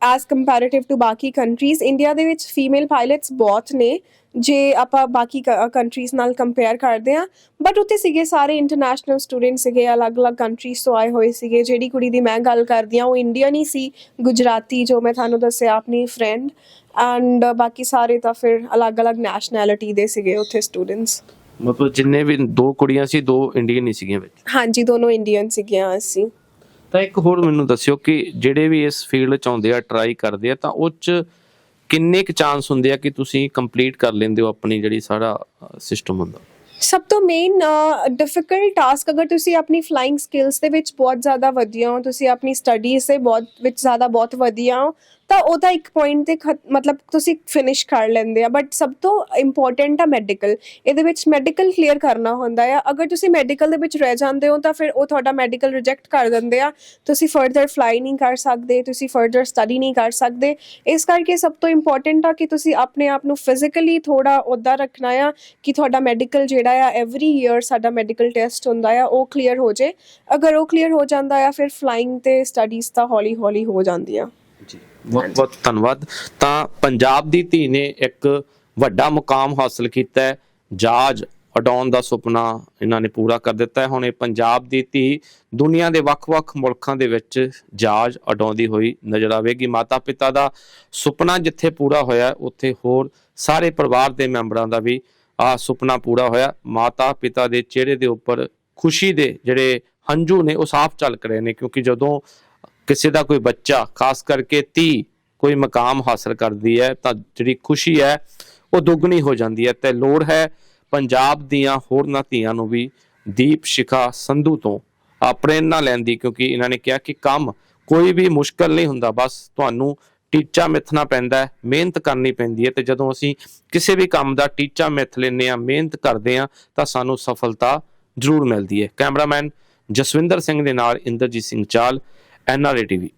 ਐਸ ਕੰਪੈਰੀਟਿਵ ਟੂ ਬਾਕੀ ਕੰਟਰੀਜ਼ ਇੰਡੀਆ ਦੇ ਵਿੱਚ ਫੀਮੇਲ ਪਾਇਲਟਸ ਬਹੁਤ ਨੇ ਜੇ ਆਪਾਂ ਬਾਕੀ ਕੰਟਰੀਜ਼ ਨਾਲ ਕੰਪੇਅਰ ਕਰਦੇ ਆ ਬਟ ਉੱਥੇ ਸੀਗੇ ਸਾਰੇ ਇੰਟਰਨੈਸ਼ਨਲ ਸਟੂਡੈਂਟ ਸੀਗੇ ਅਲੱਗ-ਅਲੱਗ ਕੰਟਰੀਜ਼ ਤੋਂ ਆਏ ਹੋਏ ਸੀਗੇ ਜਿਹੜੀ ਕੁੜੀ ਦੀ ਮੈਂ ਗੱਲ ਕਰਦੀ ਆ ਉਹ ਇੰਡੀਅਨ ਹੀ ਸੀ ਗੁਜਰਾਤੀ ਜੋ ਮੈਂ ਤੁਹਾਨੂੰ ਦੱਸਿਆ ਆਪਣੀ ਫਰੈਂਡ ਐਂਡ ਬਾਕੀ ਸਾਰੇ ਤਾਂ ਫਿਰ ਅਲੱਗ-ਅਲੱਗ ਨੈਸ਼ਨੈਲਿਟੀ ਦੇ ਸੀਗੇ ਉੱਥੇ ਸਟੂਡੈਂਟਸ ਮਤਲਬ ਜਿੰਨੇ ਵੀ ਦੋ ਕੁੜੀਆਂ ਸੀ ਦੋ ਇੰਡੀਅਨ ਹੀ ਸੀਗੀਆਂ ਵਿੱਚ? ਹਾਂਜੀ ਦੋਨੋਂ ਇੰਡੀਅਨ ਸੀਗੀਆਂ ਅਸੀਂ। ਤਾਂ ਇੱਕ ਹੋਰ ਮੈਨੂੰ ਦੱਸਿਓ ਕਿ ਜਿਹੜੇ ਵੀ ਇਸ ਫੀਲਡ 'ਚ ਆਉਂਦੇ ਆ ਟਰਾਈ ਕਰਦੇ ਆ, ਤਾਂ ਉਹ 'ਚ ਕਿੰਨੇ ਕੁ ਚਾਂਸ ਹੁੰਦੇ ਆ ਕਿ ਤੁਸੀਂ ਕੰਪਲੀਟ ਕਰ ਲੈਂਦੇ ਹੋ ਆਪਣੀ ਜਿਹੜੀ ਸਾਰਾ ਸਿਸਟਮ ਹੁੰਦਾ? ਸਭ ਤੋਂ ਮੇਨ ਡਿਫਿਕਲਟ ਟਾਸਕ ਅਗਰ ਤੁਸੀਂ ਆਪਣੀ ਫਲਾਈਂਗ ਸਕਿੱਲਸ ਦੇ ਵਿੱਚ ਬਹੁਤ ਜ਼ਿਆਦਾ ਵਧੀਆ ਹੋ, ਤੁਸੀਂ ਆਪਣੀ ਸਟੱਡੀਜ਼ ਦੇ ਬਹੁਤ, ਵਿੱਚ ਜ਼ਿਆਦਾ ਬਹੁਤ ਵਧੀਆ ਹੋ ਤਾਂ ਉਹਦਾ ਇੱਕ ਪੁਆਇੰਟ ਤੇ ਖਤ- ਮਤਲਬ ਤੁਸੀਂ ਫਿਨਿਸ਼ ਕਰ ਲੈਂਦੇ ਆ ਬਟ ਸਭ ਤੋਂ ਇੰਪੋਰਟੈਂਟ ਆ ਮੈਡੀਕਲ ਇਹਦੇ ਵਿੱਚ ਮੈਡੀਕਲ ਕਲੀਅਰ ਕਰਨਾ ਹੁੰਦਾ ਆ। ਅਗਰ ਤੁਸੀਂ ਮੈਡੀਕਲ ਦੇ ਵਿੱਚ ਰਹਿ ਜਾਂਦੇ ਹੋ, ਤਾਂ ਫਿਰ ਉਹ ਤੁਹਾਡਾ ਮੈਡੀਕਲ ਰਿਜੈਕਟ ਕਰ ਦਿੰਦੇ ਆ। ਤੁਸੀਂ ਫਰਦਰ ਫਲਾਈ ਨਹੀਂ ਕਰ ਸਕਦੇ, ਤੁਸੀਂ ਫਰਦਰ ਸਟੱਡੀ ਨਹੀਂ ਕਰ ਸਕਦੇ। ਇਸ ਕਰਕੇ ਸਭ ਤੋਂ ਇੰਪੋਰਟੈਂਟ ਆ ਕਿ ਤੁਸੀਂ ਆਪਣੇ ਆਪ ਨੂੰ ਫਿਜ਼ੀਕਲੀ ਥੋੜਾ ਉੱਦਾਂ ਰੱਖਣਾ ਆ ਕਿ ਤੁਹਾਡਾ ਮੈਡੀਕਲ ਜਿਹੜਾ ਆ ਐਵਰੀ ਈਅਰ ਸਾਡਾ ਮੈਡੀਕਲ ਟੈਸਟ ਹੁੰਦਾ ਆ, ਉਹ ਕਲੀਅਰ ਹੋ ਜੇ। ਅਗਰ ਉਹ ਕਲੀਅਰ ਹੋ ਜਾਂਦਾ ਆ, ਫਿਰ ਫਲਾਈਂਗ ਤੇ ਸਟੱਡੀਜ਼ ਤਾਂ ਹੌਲੀ ਹੌਲੀ ਹੋ ਜਾਂਦੀਆਂ। ਬਹੁਤ ਬਹੁਤ ਧੰਨਵਾਦ। ਤਾਂ ਪੰਜਾਬ ਦੀ ਧੀ ਨੇ ਇੱਕ ਵੱਡਾ ਮੁਕਾਮ ਹਾਸਲ ਕੀਤਾ ਹੈ। ਜਾਜ ਉਡਾਉਣ ਦਾ ਸੁਪਨਾ ਇਹਨਾਂ ਨੇ ਪੂਰਾ ਕਰ ਦਿੱਤਾ ਹੈ। ਹੁਣ ਇਹ ਪੰਜਾਬ ਦੀ ਧੀ ਦੁਨੀਆ ਦੇ ਵੱਖ-ਵੱਖ ਮੁਲਕਾਂ ਦੇ ਵਿੱਚ ਜਾਜ ਉਡਾਉਂਦੀ ਹੋਈ ਨਜ਼ਰ ਆਵੇਗੀ। ਮਾਤਾ ਪਿਤਾ ਦਾ ਸੁਪਨਾ ਜਿੱਥੇ ਪੂਰਾ ਹੋਇਆ ਉੱਥੇ ਹੋਰ ਸਾਰੇ ਪਰਿਵਾਰ ਦੇ ਮੈਂਬਰਾਂ ਦਾ ਵੀ ਆ ਸੁਪਨਾ ਪੂਰਾ ਹੋਇਆ। ਮਾਤਾ ਪਿਤਾ ਦੇ ਚਿਹਰੇ ਦੇ ਉੱਪਰ ਖੁਸ਼ੀ ਦੇ ਜਿਹੜੇ ਹੰਝੂ ਨੇ ਉਹ ਸਾਫ਼ ਝਲਕ ਰਹੇ ਨੇ ਕਿਉਂਕਿ ਜਦੋਂ ਕਿਸੇ ਦਾ ਕੋਈ ਬੱਚਾ, ਖਾਸ ਕਰਕੇ ਧੀ ਕੋਈ ਮਕਾਮ ਹਾਸਲ ਕਰਦੀ ਹੈ, ਤਾਂ ਜਿਹੜੀ ਖੁਸ਼ੀ ਹੈ, ਉਹ ਦੁੱਗਣੀ ਹੋ ਜਾਂਦੀ ਹੈ। ਤੇ ਲੋੜ ਹੈ ਪੰਜਾਬ ਦੀਆਂ ਹੋਰਨਾਂ ਧੀਆਂ ਨੂੰ ਵੀ ਦੀਪ ਸ਼ਿਖਾ ਸੰਧੂ ਤੋਂ ਆ ਪ੍ਰੇਰਨਾ ਲੈਣ ਦੀ, ਕਿਉਂਕਿ ਇਹਨਾਂ ਨੇ ਕਿਹਾ ਕਿ ਕੰਮ ਕੋਈ ਵੀ ਮੁਸ਼ਕਲ ਨਹੀਂ ਹੁੰਦਾ, ਬਸ ਤੁਹਾਨੂੰ ਟੀਚਾ ਮਿੱਥਣਾ ਪੈਂਦਾ ਹੈ, ਮਿਹਨਤ ਕਰਨੀ ਪੈਂਦੀ ਹੈ। ਤੇ ਜਦੋਂ ਅਸੀਂ ਕਿਸੇ ਵੀ ਕੰਮ ਦਾ ਟੀਚਾ ਮਿੱਥ ਲੈਂਦੇ ਆ ਮਿਹਨਤ ਕਰਦੇ ਆ ਤਾਂ ਸਾਨੂੰ ਸਫਲਤਾ ਜ਼ਰੂਰ ਮਿਲਦੀ ਹੈ। ਕੈਮਰਾਮੈਨ ਜਸਵਿੰਦਰ ਸਿੰਘ ਦੇ ਨਾਲ ਇੰਦਰਜੀਤ ਸਿੰਘ ਚਾਲ and.